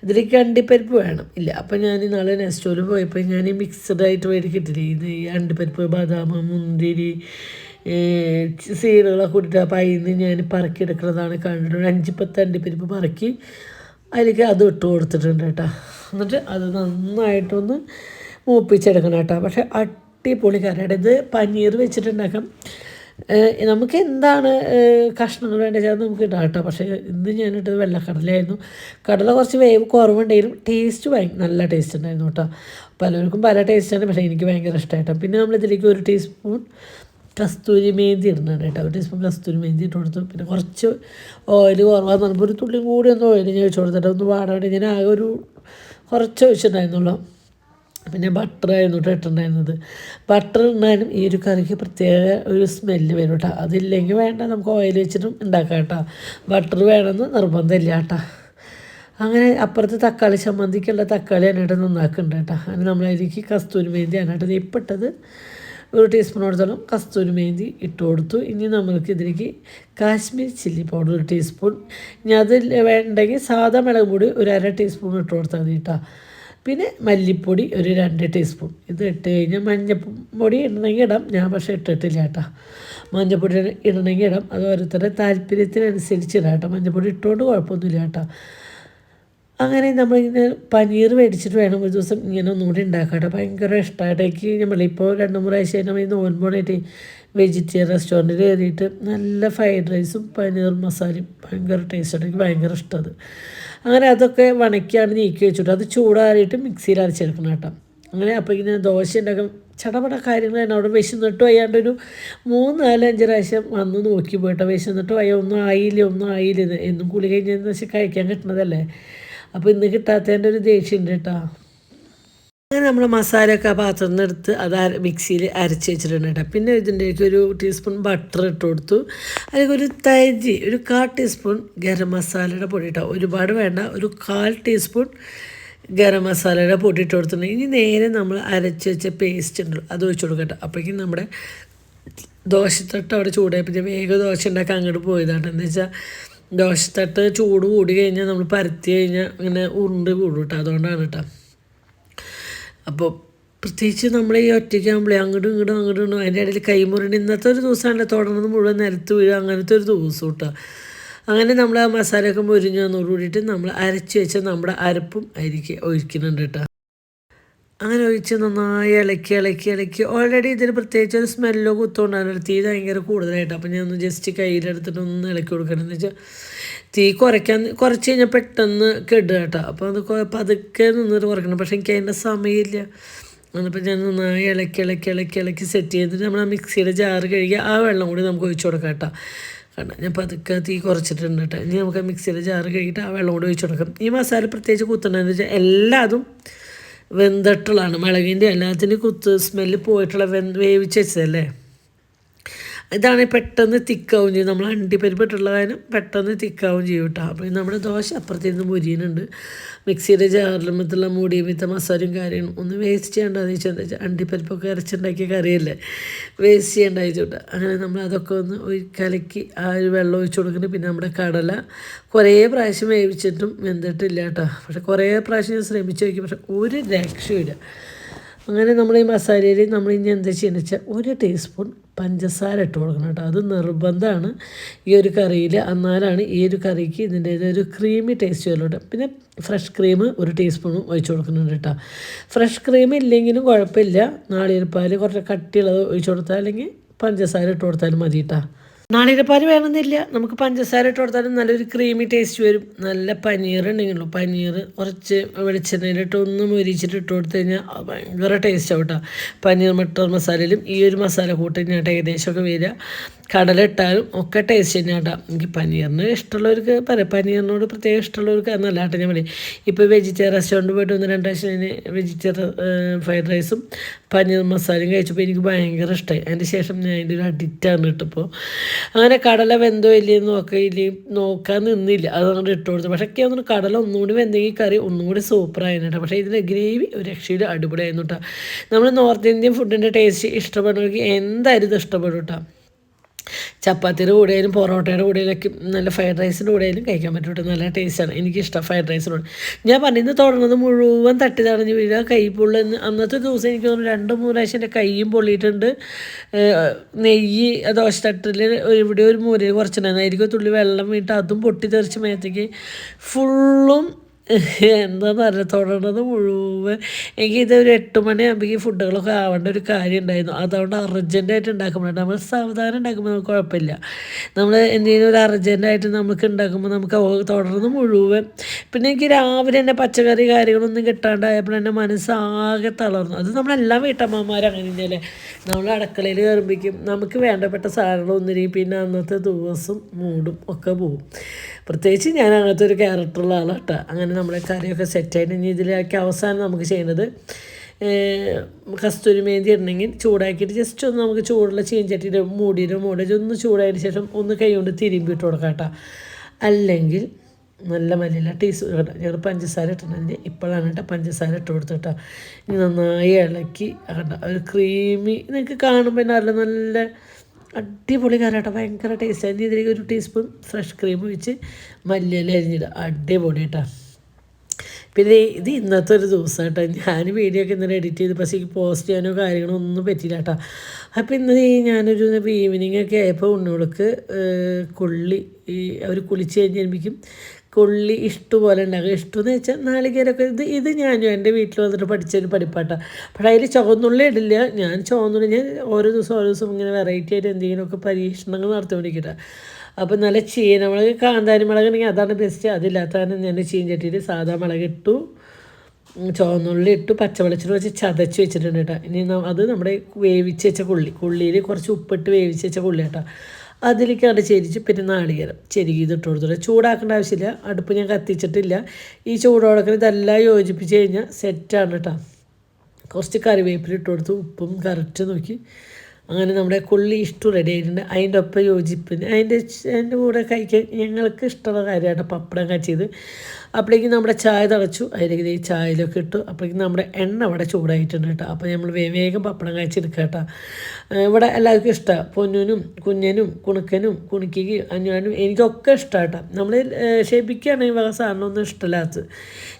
ഇതിലേക്ക് അണ്ടിപ്പരിപ്പ് വേണം. ഇല്ല അപ്പം ഞാൻ നാളെ നെസ്റ്റോറിൽ പോയപ്പോൾ ഞാൻ ഈ മിക്സഡ് ആയിട്ട് മേടിക്കിട്ടില്ലേ ഇത് ഈ അണ്ടിപ്പരിപ്പ് ബദാം മുന്തിരി സീഡുകളൊക്കെ കൂട്ടിയിട്ട് അപ്പം അതിൽ നിന്ന് ഞാൻ പറക്കിയെടുക്കുന്നതാണ് കണ്ടിട്ടുണ്ട് അഞ്ച് പത്ത് അണ്ടിപ്പരിപ്പ് പറക്കി അതിലേക്ക് അത് ഇട്ട് കൊടുത്തിട്ടുണ്ട് കേട്ടോ. എന്നിട്ട് അത് നന്നായിട്ടൊന്ന് മൂപ്പിച്ചെടുക്കണം കേട്ടോ. പക്ഷേ അടിപൊളി കറിയുടെ ഇത് പനീർ വെച്ചിട്ടുണ്ടാക്കാം. നമുക്ക് എന്താണ് കഷ്ണങ്ങൾ വേണ്ടത്? അത് നമുക്ക് ഇടാം കേട്ടോ. പക്ഷേ ഇന്ന് ഞാനിട്ടത് വെള്ളക്കടലയായിരുന്നു. കടല കുറച്ച് വേവ് കുറവുണ്ടെങ്കിലും ടേസ്റ്റ് ഭയ നല്ല ടേസ്റ്റ് ഉണ്ടായിരുന്നു കേട്ടോ. പലർക്കും പല ടേസ്റ്റാണ് പക്ഷേ എനിക്ക് ഭയങ്കര ഇഷ്ടമായിട്ടോ പിന്നെ നമ്മൾ ഇതിലേക്ക് ഒരു ടീസ്പൂൺ കസ്തൂരി മേന്തി ഇടുന്നുണ്ട് കേട്ടോ. ഒരു ടീസ്പൂൺ കസ്തൂരി മേന്തി ഇട്ട് കൊടുത്തു. പിന്നെ കുറച്ച് ഓയിൽ കുറവാന്ന് പറഞ്ഞപ്പോൾ ഒരു തുള്ളി കൂടി ഒന്ന് ഓയിൽ ഞാൻ ഒഴിച്ചു കൊടുത്തിട്ട് ഒന്ന് പാടാണ്ട് ഞാൻ ആകെ ഒരു കുറച്ച് ഒഴിച്ചിട്ടുണ്ടായിരുന്നുള്ളൂ. പിന്നെ ബട്ടർ ആയിരുന്നു കേട്ടോ ഇട്ടിട്ടുണ്ടായിരുന്നത്. ബട്ടർ ഉണ്ടായാലും ഈ ഒരു കറിക്ക് പ്രത്യേക ഒരു സ്മെല്ല് വരും കേട്ടോ അതില്ലെങ്കിൽ വേണ്ട നമുക്ക് ഓയിൽ വെച്ചിട്ടും ഉണ്ടാക്കാം കേട്ടോ ബട്ടർ വേണമെന്ന് നിർബന്ധമില്ല കേട്ടോ അങ്ങനെ അപ്പുറത്ത് തക്കാളി ചമ്മന്തിക്കുള്ള തക്കാളി അതിനായിട്ട് നന്നാക്കുന്നുണ്ട് കേട്ടോ അങ്ങനെ നമ്മളതിലേക്ക് കസ്തൂരി മേന്തി അതിനായിട്ട് ഇപ്പിട്ടത് ഒരു ടീസ്പൂണോടത്തോളം കസ്തൂരി മേന്തി ഇട്ട് കൊടുത്തു. ഇനി നമ്മൾക്ക് ഇതിലേക്ക് കാശ്മീർ ചില്ലി പൗഡർ ഒരു ടീസ്പൂൺ. ഇനി അത് വേണ്ടെങ്കിൽ സാധാ മുളക് പൊടി ഒരു അര ടീസ്പൂൺ ഇട്ട് കൊടുത്താൽ മതി കേട്ടോ പിന്നെ മല്ലിപ്പൊടി ഒരു രണ്ട് ടീസ്പൂൺ ഇത് ഇട്ട് കഴിഞ്ഞാൽ മഞ്ഞപ്പൊടി ഇടണമെങ്കിൽ ഇടാം. ഞാൻ പക്ഷേ ഇട്ടിട്ടില്ല കേട്ടോ. മഞ്ഞപ്പൊടി ഇടണമെങ്കിൽ ഇടാം. അത് ഓരോരുത്തരുടെ താല്പര്യത്തിനനുസരിച്ച് ഇടാം കേട്ടോ. മഞ്ഞപ്പൊടി ഇട്ടുകൊണ്ട് കുഴപ്പമൊന്നുമില്ല കേട്ടോ. അങ്ങനെ നമ്മളിങ്ങനെ പനീർ മേടിച്ചിട്ട് വേണം ഒരു ദിവസം ഇങ്ങനെ ഒന്നുകൂടി കേട്ടോ. ഭയങ്കര ഇഷ്ടമായിട്ട് എനിക്ക് നമ്മളിപ്പോൾ രണ്ട് മൂന്ന് പ്രാവശ്യം നമ്മൾ ഈ നോൻപോണായിട്ട് വെജിറ്റേറിയൻ റെസ്റ്റോറന്റിൽ കയറിയിട്ട് നല്ല ഫ്രൈഡ് റൈസും പനീർ മസാലയും ഭയങ്കര ടേസ്റ്റാണ് എനിക്ക് ഭയങ്കര ഇഷ്ടമാണ്. അങ്ങനെ അതൊക്കെ വണക്കിയാണ് നീക്കി വെച്ചിട്ട് അത് ചൂടാറിയിട്ട് മിക്സിയിൽ അരച്ചെടുക്കണം കേട്ടോ. അങ്ങനെ അപ്പോൾ ഇങ്ങനെ ദോശ ഉണ്ടാക്കാൻ ചടപട കാര്യങ്ങൾ തന്നെ. അവിടെ വിശന്നിട്ട് വയ്യാണ്ടൊരു മൂന്ന് നാല് അഞ്ച് പ്രാവശ്യം വന്ന് നോക്കി പോയിട്ടോ വിശന്നിട്ട് വയ്യ ഒന്നും ആയില്ല ഒന്നും ആയില്ല എന്നും. കുളി കഴിഞ്ഞാൽ വെച്ചാൽ കഴിക്കാൻ കിട്ടണതല്ലേ? അപ്പോൾ ഇന്ന് കിട്ടാത്തതിന്റെ ഒരു ദേഷ്യമുണ്ട് കേട്ടോ. അങ്ങനെ നമ്മൾ മസാലയൊക്കെ ആ പാത്രത്തിൽ നിന്ന് എടുത്ത് അത് മിക്സിയിൽ അരച്ച് വെച്ചിട്ടുണ്ട് കേട്ടോ. പിന്നെ ഇതിന്റെയൊക്കെ ഒരു ടീസ്പൂൺ ബട്ടർ ഇട്ട് കൊടുത്തു. അല്ലെങ്കിൽ ഒരു തരി ഒരു കാൽ ടീസ്പൂൺ ഗരം മസാലയുടെ പൊടി കേട്ടോ ഒരുപാട് വേണ്ട ഒരു കാൽ ടീസ്പൂൺ ഗരം മസാലയുടെ പൊടി ഇട്ട് കൊടുത്തിട്ടുണ്ട്. ഇനി നേരെ നമ്മൾ അരച്ച് വെച്ച പേസ്റ്റ് ഉണ്ടല്ലോ അത് ഒഴിച്ച് കൊടുക്കട്ടെ അപ്പോഴേക്കും നമ്മുടെ ദോശത്തട്ട് അവിടെ ചൂടായപ്പോൾ വേഗം ദോശ ഉണ്ടാക്കാൻ അങ്ങോട്ട് പോയതാണ്. എന്താ വെച്ചാൽ ദോശത്തട്ട് ചൂട് കൂടി കഴിഞ്ഞാൽ നമ്മൾ പരത്തി കഴിഞ്ഞാൽ ഇങ്ങനെ ഉരുണ്ട് കൂടും കേട്ടോ. അതുകൊണ്ടാണ് കേട്ടോ. അപ്പോൾ പ്രത്യേകിച്ച് നമ്മൾ ഈ ഒറ്റയ്ക്കാകുമ്പോഴേ അങ്ങോട്ടും ഇങ്ങോട്ടും അങ്ങോട്ടും ഇങ്ങോട്ടും അതിന്റെ ഇടയിൽ കൈമുറിണ്ട്. ഇന്നത്തെ ഒരു ദിവസമാണ് തുടർന്ന് മുഴുവൻ നിരത്ത് വീഴുക അങ്ങനത്തെ ഒരു ദിവസം കേട്ടോ അങ്ങനെ നമ്മൾ ആ മസാലയൊക്കെ മുരിഞ്ഞ് കൂടിയിട്ട് നമ്മൾ അരച്ച് വെച്ച നമ്മുടെ അരപ്പും അരിക്ക് ഒഴിക്കുന്നുണ്ട് കേട്ടോ. അങ്ങനെ ഒഴിച്ച് നന്നായി ഇളക്കി ഇളക്കി ഇളക്കി. ഓൾറെഡി ഇതിന് പ്രത്യേകിച്ച് ഒരു സ്മെല്ലോ കുത്തുകൊണ്ടാണ് തീ ഭയങ്കര കൂടുതലായിട്ട്. അപ്പം ഞാൻ ഒന്ന് ജസ്റ്റ് കയ്യിലെടുത്തിട്ട് ഒന്ന് ഇളക്കി കൊടുക്കണമെന്ന് വെച്ചാൽ തീ കുറയ്ക്കാൻ കുറച്ച് കഴിഞ്ഞാൽ പെട്ടെന്ന് കെടുക കേട്ടോ. അപ്പോൾ അത് പതുക്കെ നിന്നിട്ട് കുറയ്ക്കണം പക്ഷേ എനിക്ക് അതിന്റെ സമയമില്ല. എന്നിപ്പോൾ ഞാൻ നന്നായി ഇളക്കി ഇളക്കി ഇളക്കി ഇളക്കി സെറ്റ് ചെയ്തിട്ട് നമ്മൾ ആ മിക്സിയുടെ ജാറ് കഴുകി ആ വെള്ളം കൂടി നമുക്ക് ഒഴിച്ചു കൊടുക്കാം കേട്ടോ. കണ്ട? ഞാൻ പതുക്കെ തീ കുറച്ചിട്ടുണ്ട് കേട്ടോ. ഇനി നമുക്ക് ആ മിക്സിയുടെ ജാറ് കഴുകിയിട്ട് ആ വെള്ളം കൂടി ഒഴിച്ചു കൊടുക്കാം. ഈ മസാല പ്രത്യേകിച്ച് കുത്തണമെന്ന് വെച്ചാൽ എല്ലാതും വെന്തിട്ടുള്ളതാണ്. മുളകിന്റെ എല്ലാത്തിനും കുത്ത് സ്മെല്ല് പോയിട്ടുള്ള വെന്ത് വേവിച്ച് വെച്ചതല്ലേ? ഇതാണ് പെട്ടെന്ന് തിക്കാവും ചെയ്യും. നമ്മൾ അണ്ടിപ്പരിപ്പ് ഇട്ടുള്ള കാര്യം പെട്ടെന്ന് തിക്കാവും ചെയ്യും കേട്ടോ. അപ്പോൾ നമ്മുടെ ദോശ അപ്പുറത്തേന്ന് മുരിയുന്നുണ്ട്. മിക്സിയുടെ ജാറിലും മറ്റുള്ള മൂടിയും വിത്ത മസാലയും കാര്യങ്ങളും ഒന്ന് വേസ്റ്റ് ചെയ്യേണ്ടതെന്ന് വെച്ചാൽ എന്താ വെച്ചാൽ അണ്ടിപ്പരിപ്പൊക്കെ ഇറച്ചുണ്ടാക്കിയ കറിയല്ലേ? വേസ്റ്റ് ചെയ്യേണ്ട വെച്ചോട്ടെ അങ്ങനെ നമ്മൾ അതൊക്കെ ഒന്ന് കലക്കി ആ ഒരു വെള്ളം ഒഴിച്ചു കൊടുക്കുന്നുണ്ട്. പിന്നെ നമ്മുടെ കടല കുറേ പ്രാവശ്യം വേവിച്ചിട്ടും വെന്തിട്ടില്ല കേട്ടോ. പക്ഷെ കുറേ പ്രാവശ്യം ഞാൻ ശ്രമിച്ചു നോക്കി. പക്ഷെ ഒരു രക്ഷയില്ല അങ്ങനെ നമ്മൾ ഈ മസാലയിൽ നമ്മൾ ഇനി എന്താ ചെയ്യുന്നത് വെച്ചാൽ ഒരു ടീസ്പൂൺ പഞ്ചസാര ഇട്ട് കൊടുക്കണം കേട്ടോ. അത് നിർബന്ധമാണ്. ഈ ഒരു കറിയിൽ എന്നാലാണ് ഈ ഒരു കറിക്ക് ഇതിന്റെ ഒരു ക്രീമി ടേസ്റ്റ് വരുള്ളൂ പിന്നെ ഫ്രഷ് ക്രീം ഒരു ടീസ്പൂണും ഒഴിച്ച് കൊടുക്കുന്നുണ്ട് കേട്ടോ. ഫ്രഷ് ക്രീം ഇല്ലെങ്കിലും കുഴപ്പമില്ല. നാളികേരപ്പാൽ കുറച്ച് കട്ടിയുള്ളത് ഒഴിച്ച് കൊടുത്താൽ അല്ലെങ്കിൽ പഞ്ചസാര ഇട്ട് കൊടുത്താലും മതി കേട്ടോ. നാളികേരപ്പാൽ വേണമെന്നില്ല. നമുക്ക് പഞ്ചസാര ഇട്ട് കൊടുത്താലും നല്ലൊരു ക്രീമി ടേസ്റ്റ് വരും. നല്ല പനീർ ഉണ്ടെങ്കിലോ പനീർ കുറച്ച് വെളിച്ചെണ്ണയിലിട്ട് ഒന്ന് മൊരിച്ചിട്ട് ഇട്ട് കൊടുത്തു കഴിഞ്ഞാൽ ഭയങ്കര ടേസ്റ്റ് ആവും കേട്ടോ പനീർ മട്ടർ മസാലയിലും ഈ ഒരു മസാല കൂട്ടി ഞാൻ ഏകദേശമൊക്കെ വരിക കടല ഇട്ടാലും ഒക്കെ ടേസ്റ്റ് തന്നെയാണ് കേട്ടോ എനിക്ക് പനീറിന് ഇഷ്ടമുള്ളവർക്ക് പറയാം. പനീറിനോട് പ്രത്യേകം ഇഷ്ടമുള്ളവർക്ക് എന്നല്ല കേട്ടോ ഞാൻ പറയും. ഇപ്പോൾ വെജിറ്റേറിയൻ റെസ്റ്റോറന്റ് പോയിട്ട് ഒന്ന് രണ്ട് പ്രാവശ്യം ഞാൻ വെജിറ്റേറിയൻ ഫ്രൈഡ് റൈസും പനീർ മസാലയും കഴിച്ചപ്പോൾ എനിക്ക് ഭയങ്കര ഇഷ്ടമായി അതിന് ശേഷം ഞാൻ അതിന്റെ ഒരു അഡിക്റ്റാണ് കേട്ടപ്പോൾ അങ്ങനെ കടല വെന്തോ ഇല്ലയെന്ന് നോക്കിയില്ല നോക്കാൻ നിന്നില്ല. അതുകൊണ്ട് ഇട്ട് കൊടുത്തു. പക്ഷേ ഒക്കെ ഒന്ന് കടല ഒന്നുകൂടി വെന്തെങ്കിൽ കറി ഒന്നും കൂടി സൂപ്പറായിരുന്നു കേട്ടോ പക്ഷേ ഇതിന്റെ ഗ്രേവി ഒരു രക്ഷയിൽ അടിപൊളിയായിരുന്നു കേട്ടോ നമ്മൾ നോർത്ത് ഇന്ത്യൻ ഫുഡിന്റെ ടേസ്റ്റ് ഇഷ്ടപ്പെടുമെങ്കിൽ എന്തായാലും ഇത് ഇഷ്ടപ്പെടും കേട്ടോ ചപ്പാത്തിയുടെ കൂടെയും പൊറോട്ടയുടെ കൂടെയൊക്കെ നല്ല ഫ്രൈഡ് റൈസിന്റെ കൂടെയും കഴിക്കാൻ പറ്റും നല്ല ടേസ്റ്റാണ് എനിക്കിഷ്ടം ഫ്രൈഡ് റൈസിനോട് ഞാൻ പറഞ്ഞിന്ന് തുടങ്ങുന്നത് മുഴുവൻ തട്ടി തടഞ്ഞ് വീഴുക കൈ പൊള്ളുന്ന അന്നത്തെ ദിവസം എനിക്ക് തോന്നുന്നു രണ്ട് മൂന്ന് പ്രാവശ്യം എന്റെ കൈയും പൊള്ളിയിട്ടുണ്ട്. നെയ്യ് ദോശ തട്ടിൽ ഇവിടെ ഒരു മൂലയിൽ കുറച്ചിട്ടുണ്ടായിരുന്നു അതിലേക്ക് തുള്ളി വെള്ളം വീണിട്ട് അതും പൊട്ടി തെറിച്ച് മേത്തേക്ക് ഫുള്ളും എന്താന്ന് അറിയില്ല തുടർന്നത് മുഴുവൻ. എനിക്ക് ഇത് ഒരു എട്ട് മണിയാകുമ്പോഴേക്കും ഫുഡുകളൊക്കെ ആവേണ്ട ഒരു കാര്യം ഉണ്ടായിരുന്നു അതുകൊണ്ട് അർജന്റായിട്ട് ഉണ്ടാക്കുമ്പോൾ നമ്മൾ സാവധാനം ഉണ്ടാക്കുമ്പോൾ നമുക്ക് കുഴപ്പമില്ല നമ്മൾ എന്തെങ്കിലും ഒരു അർജന്റായിട്ട് നമുക്ക് ഉണ്ടാക്കുമ്പോൾ നമുക്ക് തുടർന്ന് മുഴുവൻ. പിന്നെ എനിക്ക് രാവിലെ തന്നെ പച്ചക്കറി കാര്യങ്ങളൊന്നും കിട്ടാണ്ടായപ്പോൾ എന്റെ മനസ്സാകെ തളർന്നു. അത് നമ്മളെല്ലാം വീട്ടമ്മമാരും അങ്ങനെ തന്നെയല്ലേ നമ്മൾ അടുക്കളയിൽ കയറുമ്പോഴേക്കും നമുക്ക് വേണ്ടപ്പെട്ട സാധനങ്ങളൊന്നിരിക്കും പിന്നെ അന്നത്തെ ദിവസം മൂടും ഒക്കെ പോവും. പ്രത്യേകിച്ച് ഞാൻ അങ്ങനത്തെ ഒരു ക്യാരക്ടറുള്ള ആളാട്ട. അങ്ങനെ നമ്മളെ കറിയൊക്കെ സെറ്റായിട്ട് ഇനി ഇതിലേക്ക് അവസാനം നമുക്ക് ചെയ്യുന്നത് കസ്തൂരി മേന്തി ഇടണമെങ്കിൽ ചൂടാക്കിയിട്ട് ജസ്റ്റ് ഒന്ന് നമുക്ക് ചൂടുള്ള ചീഞ്ചട്ടിയുടെ മൂടിയുടെ മൂടി ഒന്ന് ചൂടായതിന് ശേഷം ഒന്ന് കൈ കൊണ്ട് തിരുമ്പി ഇട്ട് കൊടുക്കാം കേട്ടോ. അല്ലെങ്കിൽ നല്ല മല്ലിയില ടീസ്പൂൺ കേട്ടോ ഞങ്ങൾ പഞ്ചസാര ഇട്ടിട്ടുണ്ട്. ഇപ്പോഴാണ് കേട്ടോ പഞ്ചസാര ഇട്ട് കൊടുത്തിട്ടോ ഇനി നന്നായി ഇളക്കി കേട്ടോ ഒരു ക്രീമി നിങ്ങൾക്ക് കാണുമ്പോൾ നല്ല നല്ല അടിപൊളി കറിയാട്ടോ ഭയങ്കര ടേസ്റ്റ് അതിന്റെ ഇതിലേക്ക് ഒരു ടീസ്പൂൺ ഫ്രഷ് ക്രീം ഒഴിച്ച് മല്ലിയില അരിഞ്ഞിടുക. അടിപൊളി കേട്ടോ പിന്നെ ഇത് ഇന്നത്തെ ഒരു ദിവസം കേട്ടോ ഞാൻ വീഡിയോ ഒക്കെ ഇന്നലെ എഡിറ്റ് ചെയ്ത്. പക്ഷേ എനിക്ക് പോസ്റ്റ് ചെയ്യാനോ കാര്യങ്ങളോ ഒന്നും പറ്റിയില്ല കേട്ടോ അപ്പോൾ ഇന്ന് ഞാനൊരു ഈവനിങ് ഒക്കെ ആയപ്പോൾ ഉണ്ണുകൾക്ക് കുള്ളി ഈ അവർ കുളിച്ച് കഴിഞ്ഞ് കഴിയുമ്പോഴേക്കും കൊള്ളി ഇഷ്ടപോലെ ഉണ്ടാകും ഇഷ്ടമെന്ന് വെച്ചാൽ നാളികേരമൊക്കെ ഇത് ഇത് ഞാനും എന്റെ വീട്ടിൽ വന്നിട്ട് പഠിച്ചൊരു പഠിപ്പാട്ടാണ് പക്ഷേ അതിൽ ചുവന്നുള്ളി ഇടില്ല. ഞാൻ ചുവന്നുള്ളി ഞാൻ ഓരോ ദിവസം ഓരോ ദിവസം ഇങ്ങനെ വെറൈറ്റി ആയിട്ട് എന്തെങ്കിലുമൊക്കെ പരീക്ഷണങ്ങൾ നടത്തിക്കൊണ്ടിരിക്കട്ടെ. അപ്പോൾ നല്ല ചീന മുളക് കാന്താരി മുളക് ഉണ്ടെങ്കിൽ അതാണ് ബെസ്റ്റ് അതില്ലാത്തതാണ് ഞാൻ ചീഞ്ചട്ടിയിൽ സാധാ മുളക് ഇട്ടു ചുവന്നുള്ളി ഇട്ടു പച്ചവെളിച്ചെണ്ണ വെച്ച് ചതച്ച് വെച്ചിട്ടുണ്ട് കേട്ടോ. ഇനി അത് നമ്മുടെ വേവിച്ച് വെച്ച കൊള്ളി. കൊള്ളിയിൽ കുറച്ച് ഉപ്പിട്ട് വേവിച്ച് വെച്ച കൊള്ളി കേട്ടോ അതിലേക്കാണ് ചെരിച്ച് പിന്നെ നാളികേരം ചെരുകി ഇതിട്ട് കൊടുത്തിട്ട് ചൂടാക്കേണ്ട ആവശ്യമില്ല. അടുപ്പ് ഞാൻ കത്തിച്ചിട്ടില്ല. ഈ ചൂടോടൊക്കെ ഇതെല്ലാം യോജിപ്പിച്ച് കഴിഞ്ഞാൽ സെറ്റാണ് കേട്ടോ കുറച്ച് കറിവേപ്പില ഇട്ട് കൊടുത്ത് ഉപ്പും കറക്റ്റ് നോക്കി. അങ്ങനെ നമ്മുടെ കൊള്ളി ഇഷ്ടം റെഡി ആയിട്ടുണ്ട്. അതിന്റെ ഒപ്പം യോജിപ്പിന്. അതിന്റെ അതിന്റെ കൂടെ കഴിക്കാൻ ഞങ്ങൾക്ക് ഇഷ്ടമുള്ള കാര്യമാണ് പപ്പടം കച്ചിയത് അപ്പോഴേക്കും നമ്മുടെ ചായ തിളച്ചു. അതിലേക്ക് ഈ ചായയിലൊക്കെ ഇട്ടു. അപ്പോഴേക്കും നമ്മുടെ എണ്ണ ഇവിടെ ചൂടായിട്ടുണ്ട് കേട്ടോ. അപ്പോൾ നമ്മൾ വേഗം പപ്പടം കഴിച്ചെടുക്കുക കേട്ടോ. ഇവിടെ എല്ലാവർക്കും ഇഷ്ടമാണ് പൊന്നുനും കുഞ്ഞനും കുണുക്കനും കുണുക്കിക്ക് അഞ്ഞാനും എനിക്കൊക്കെ ഇഷ്ടമാണ് കേട്ടോ. നമ്മൾ ഷേപ്പിക്കുകയാണ് ഈ വക സാധനമൊന്നും ഇഷ്ടമില്ലാത്തത്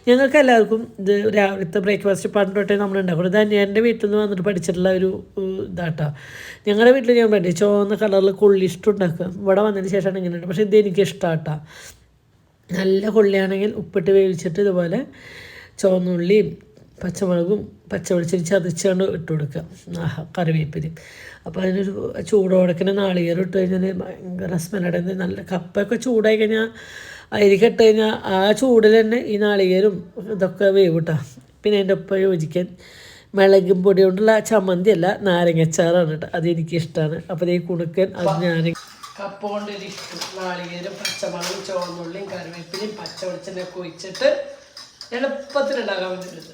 ഞങ്ങൾക്ക് എല്ലാവർക്കും ഇത് രാവിലത്തെ ബ്രേക്ക്ഫാസ്റ്റ് പണ്ട് തൊട്ടേ നമ്മൾ ഉണ്ടാക്കണം ഇത് വീട്ടിൽ നിന്ന് വന്നിട്ട് പഠിച്ചിട്ടുള്ള ഒരു ഇതാട്ടോ ഞങ്ങളുടെ വീട്ടിൽ ഞാൻ പഠിച്ചു ചുവന്ന കളറിൽ കൊള്ളി ഇഷ്ടം ഉണ്ടാക്കുക. ഇവിടെ വന്നതിന് ശേഷമാണ് ഇങ്ങനെ പക്ഷേ ഇത് എനിക്ക് ഇഷ്ടമാട്ടോ നല്ല കൊള്ളിയാണെങ്കിൽ ഉപ്പിട്ട് വേവിച്ചിട്ട് ഇതുപോലെ ചുവന്നുള്ളിയും പച്ചമുളകും പച്ചവെളിച്ചെണ്ണ ചതച്ചുകൊണ്ട് ഇട്ട് കൊടുക്കുക. ആഹാ കറിവേപ്പിന് അപ്പോൾ അതിനൊരു ചൂടോടക്കിന് നാളികേരം ഇട്ട് കഴിഞ്ഞാൽ ഭയങ്കര സ്മെല്ലടന്ന് നല്ല കപ്പൊക്കെ ചൂടായി കഴിഞ്ഞാൽ അരിക്ക് ഇട്ട് കഴിഞ്ഞാൽ ആ ചൂടിൽ തന്നെ ഈ നാളികേരും ഇതൊക്കെ വേവിട്ടാ പിന്നെ അതിന്റെ ഒപ്പം യോജിക്കാൻ മിളകും പൊടി കൊണ്ടുള്ള ചമ്മന്തി അല്ല നാരങ്ങച്ചാറാണ് കേട്ടോ അത് എനിക്കിഷ്ടമാണ് അപ്പോൾ ഈ കുണുക്കൻ അത് നാരങ്ങ കപ്പ കൊണ്ടൊരു ഇഷ്ടം നാളികേരും പച്ചമുളകും ചുവന്നുള്ളിയും കറിവേപ്പിലയും പച്ച വെളിച്ചെണ്ണയൊക്കെ ഒഴിച്ചിട്ട് എളുപ്പത്തിലുണ്ടാക്കാൻ പറ്റുന്നത്.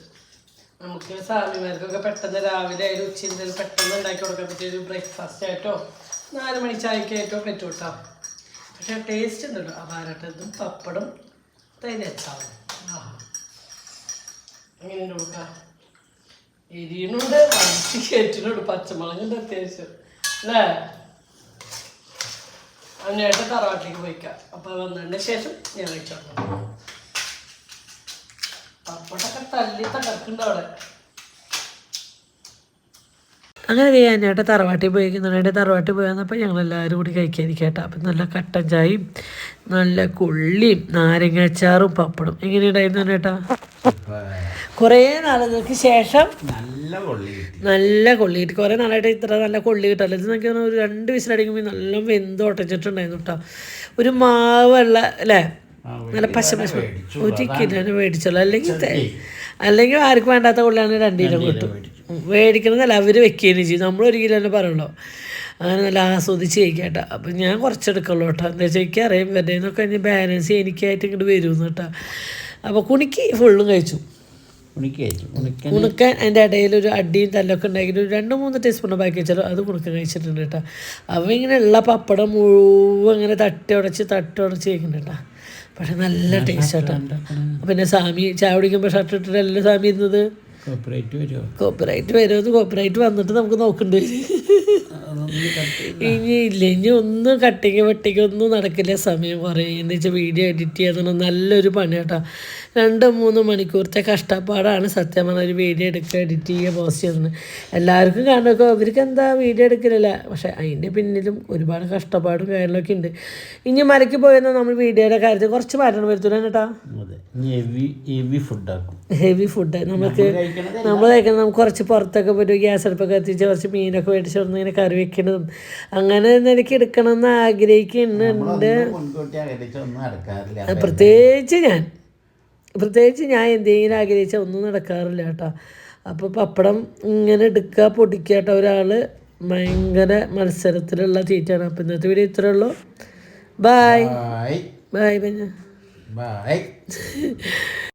നമുക്ക് സ്വാമിമാർക്കൊക്കെ പെട്ടെന്ന് രാവിലെ ആയാലും ഉച്ചയിൽ പെട്ടെന്ന് ഉണ്ടാക്കി കൊടുക്കാൻ പറ്റിയ ഒരു ബ്രേക്ക്ഫാസ്റ്റ് ആയിട്ടോ നാല് മണി ചായക്കായിട്ടോ പറ്റും കേട്ടോ. പക്ഷേ ടേസ്റ്റ് ഉണ്ടല്ലോ. അപാരട്ടതും പപ്പടും തൈര് എത്താവും ആഹാ. എങ്ങനെയുണ്ട് നോക്കാം എരിയുന്നുണ്ട് വറുത്ത് കയറ്റുന്നുണ്ട് പച്ചമുളകുണ്ട് അത്യാവശ്യം. അല്ലേ? അന്നേട്ട് തറവാട്ടിലേക്ക് പോയിക്കാം. അപ്പോൾ വന്നതിന് ശേഷം ഞാൻ കഴിച്ചോളാം പപ്പടൊക്കെ തല്ലി തകർക്കുന്നുണ്ട് അവിടെ. അങ്ങനെ ചെയ്യാനായിട്ട് തറവാട്ടിൽ പോയിക്കുന്നുണ്ട് തറവാട്ടിൽ പോയി വന്നപ്പോൾ ഞങ്ങൾ എല്ലാവരും കൂടി കഴിക്കാതിരിക്കട്ടെ അപ്പം നല്ല കട്ടൻ ചായയും നല്ല കൊള്ളിയും നാരങ്ങാച്ചാറും പപ്പടും എങ്ങനെയുണ്ടായിരുന്നു ചേട്ടാ കുറേ നാളുകൾക്ക് ശേഷം
നല്ല കൊള്ളി കിട്ടി.
നല്ല കൊള്ളി കിട്ടി. കുറേ നാളായിട്ട് ഇത്ര നല്ല കൊള്ളി കിട്ടല്ലോ ഇത് നമുക്ക് ഒരു രണ്ട് വിസിലടിക്കുമ്പോൾ നല്ല വെന്ത് ഒട്ടച്ചിട്ടുണ്ടായിരുന്നു കേട്ടോ ഒരു മാവുള്ള അല്ലേ? നല്ല പശ പശ ഒരു കിലോന് മേടിച്ചോളൂ അല്ലെങ്കിൽ അല്ലെങ്കിൽ ആർക്കും വേണ്ടാത്ത കൊള്ളിയാണ് രണ്ട് കിലോ കിട്ടും. ഉം. മേടിക്കണതല്ല അവർ വെക്കുകയും ചെയ്യും. നമ്മൾ ഒരു കിലോ തന്നെ പറയുള്ളൂ അങ്ങനെ നല്ല ആസ്വദിച്ച് കഴിക്കാട്ടോ. അപ്പം ഞാൻ കുറച്ചെടുക്കുള്ളൂ കേട്ടോ. എന്താ വെച്ചാൽ എനിക്കറിയാം ഇവരുടെ നിന്നൊക്കെ ഇനി ബാലൻസ് എനിക്കായിട്ട് ഇങ്ങോട്ട് വരുമെന്ന് കേട്ടോ. അപ്പോൾ കുണിക്ക് ഫുള്ളും കഴിച്ചു. കുണുക്കൻ അതിന്റെ ഇടയിൽ ഒരു അടിയും തല്ലൊക്കെ ഉണ്ടാക്കിയിട്ട് ഒരു രണ്ട് മൂന്ന് ടീസ്പൂൺ ബാക്കി വെച്ചാലും അത് കുണുക്കൻ കഴിച്ചിട്ടുണ്ട് കേട്ടോ. അവ ഇങ്ങനെ ഉള്ള പപ്പടം മുഴുവൻ ഇങ്ങനെ തട്ടി ഉടച്ച് തട്ടി ഉടച്ച് കഴിക്കുന്നുണ്ട് കേട്ടോ. പക്ഷെ നല്ല ടേസ്റ്റ് കേട്ടോ. പിന്നെ സ്വാമി ചായ കുടിക്കുമ്പോൾ ഷർട്ട് ഇട്ടിട്ടല്ലേ സ്വാമി ഇരുന്നത്?
കോപ്പറേറ്റ് വരുമോ
കോപ്പറേറ്റ് വരുമോ കോപ്പറേറ്റ് വന്നിട്ട് നമുക്ക് നോക്കണ്ട്? ഇനി ഇല്ല ഇനി ഒന്നും കട്ടിങ് വെട്ടിങ് ഒന്നും നടക്കില്ല സമയം പറയും എന്ന് വെച്ചാൽ വീഡിയോ എഡിറ്റ് ചെയ്യാന്ന് നല്ലൊരു പണി കേട്ടോ രണ്ട് മൂന്ന് മണിക്കൂറത്തെ കഷ്ടപ്പാടാണ് സത്യം പറഞ്ഞാൽ ഒരു വീഡിയോ എടുക്കുക എഡിറ്റ് ചെയ്യുക പോസ്റ്റ് ചെയ്യുന്നത്. എല്ലാവർക്കും കാണുമൊക്കെ അവർക്ക് എന്താ വീഡിയോ എടുക്കലില്ല. പക്ഷേ അതിന്റെ പിന്നിലും ഒരുപാട് കഷ്ടപ്പാടും കാര്യങ്ങളൊക്കെ ഉണ്ട് ഇനി മലയ്ക്ക് പോയെന്ന് നമ്മൾ വീഡിയോയുടെ കാര്യത്തിൽ കുറച്ച് മാറ്റം വരുത്തൂല കേട്ടോ
ഹെവി ഹെവി ഫുഡാക്കും
ഹെവി ഫുഡ് നമുക്ക് നമ്മൾ കഴിക്കുന്നത് നമുക്ക് കുറച്ച് പുറത്തൊക്കെ പോയിട്ട് ഗ്യാസ് അടുപ്പൊക്കെ എത്തിച്ച് കുറച്ച് മീനൊക്കെ മേടിച്ച് വന്ന് ഇങ്ങനെ കറി വെക്കണതും. അങ്ങനെ നിലയ്ക്ക് എടുക്കണം എന്ന് ആഗ്രഹിക്കുന്നുണ്ട്. പ്രത്യേകിച്ച് ഞാൻ. പ്രത്യേകിച്ച് ഞാൻ എന്തെങ്കിലും ആഗ്രഹിച്ചാൽ ഒന്നും നടക്കാറില്ല കേട്ടോ. അപ്പോൾ പപ്പടം ഇങ്ങനെ എടുക്കുക പൊടിക്കുക കേട്ടോ ഒരാൾ ഭയങ്കര മത്സരത്തിലുള്ള തീറ്റാണ് അപ്പം ഇന്നത്തെ വീഡിയോ ഇത്രേ ഉള്ളൂ. ബായ് ബായ് പിന്നെ
ബൈ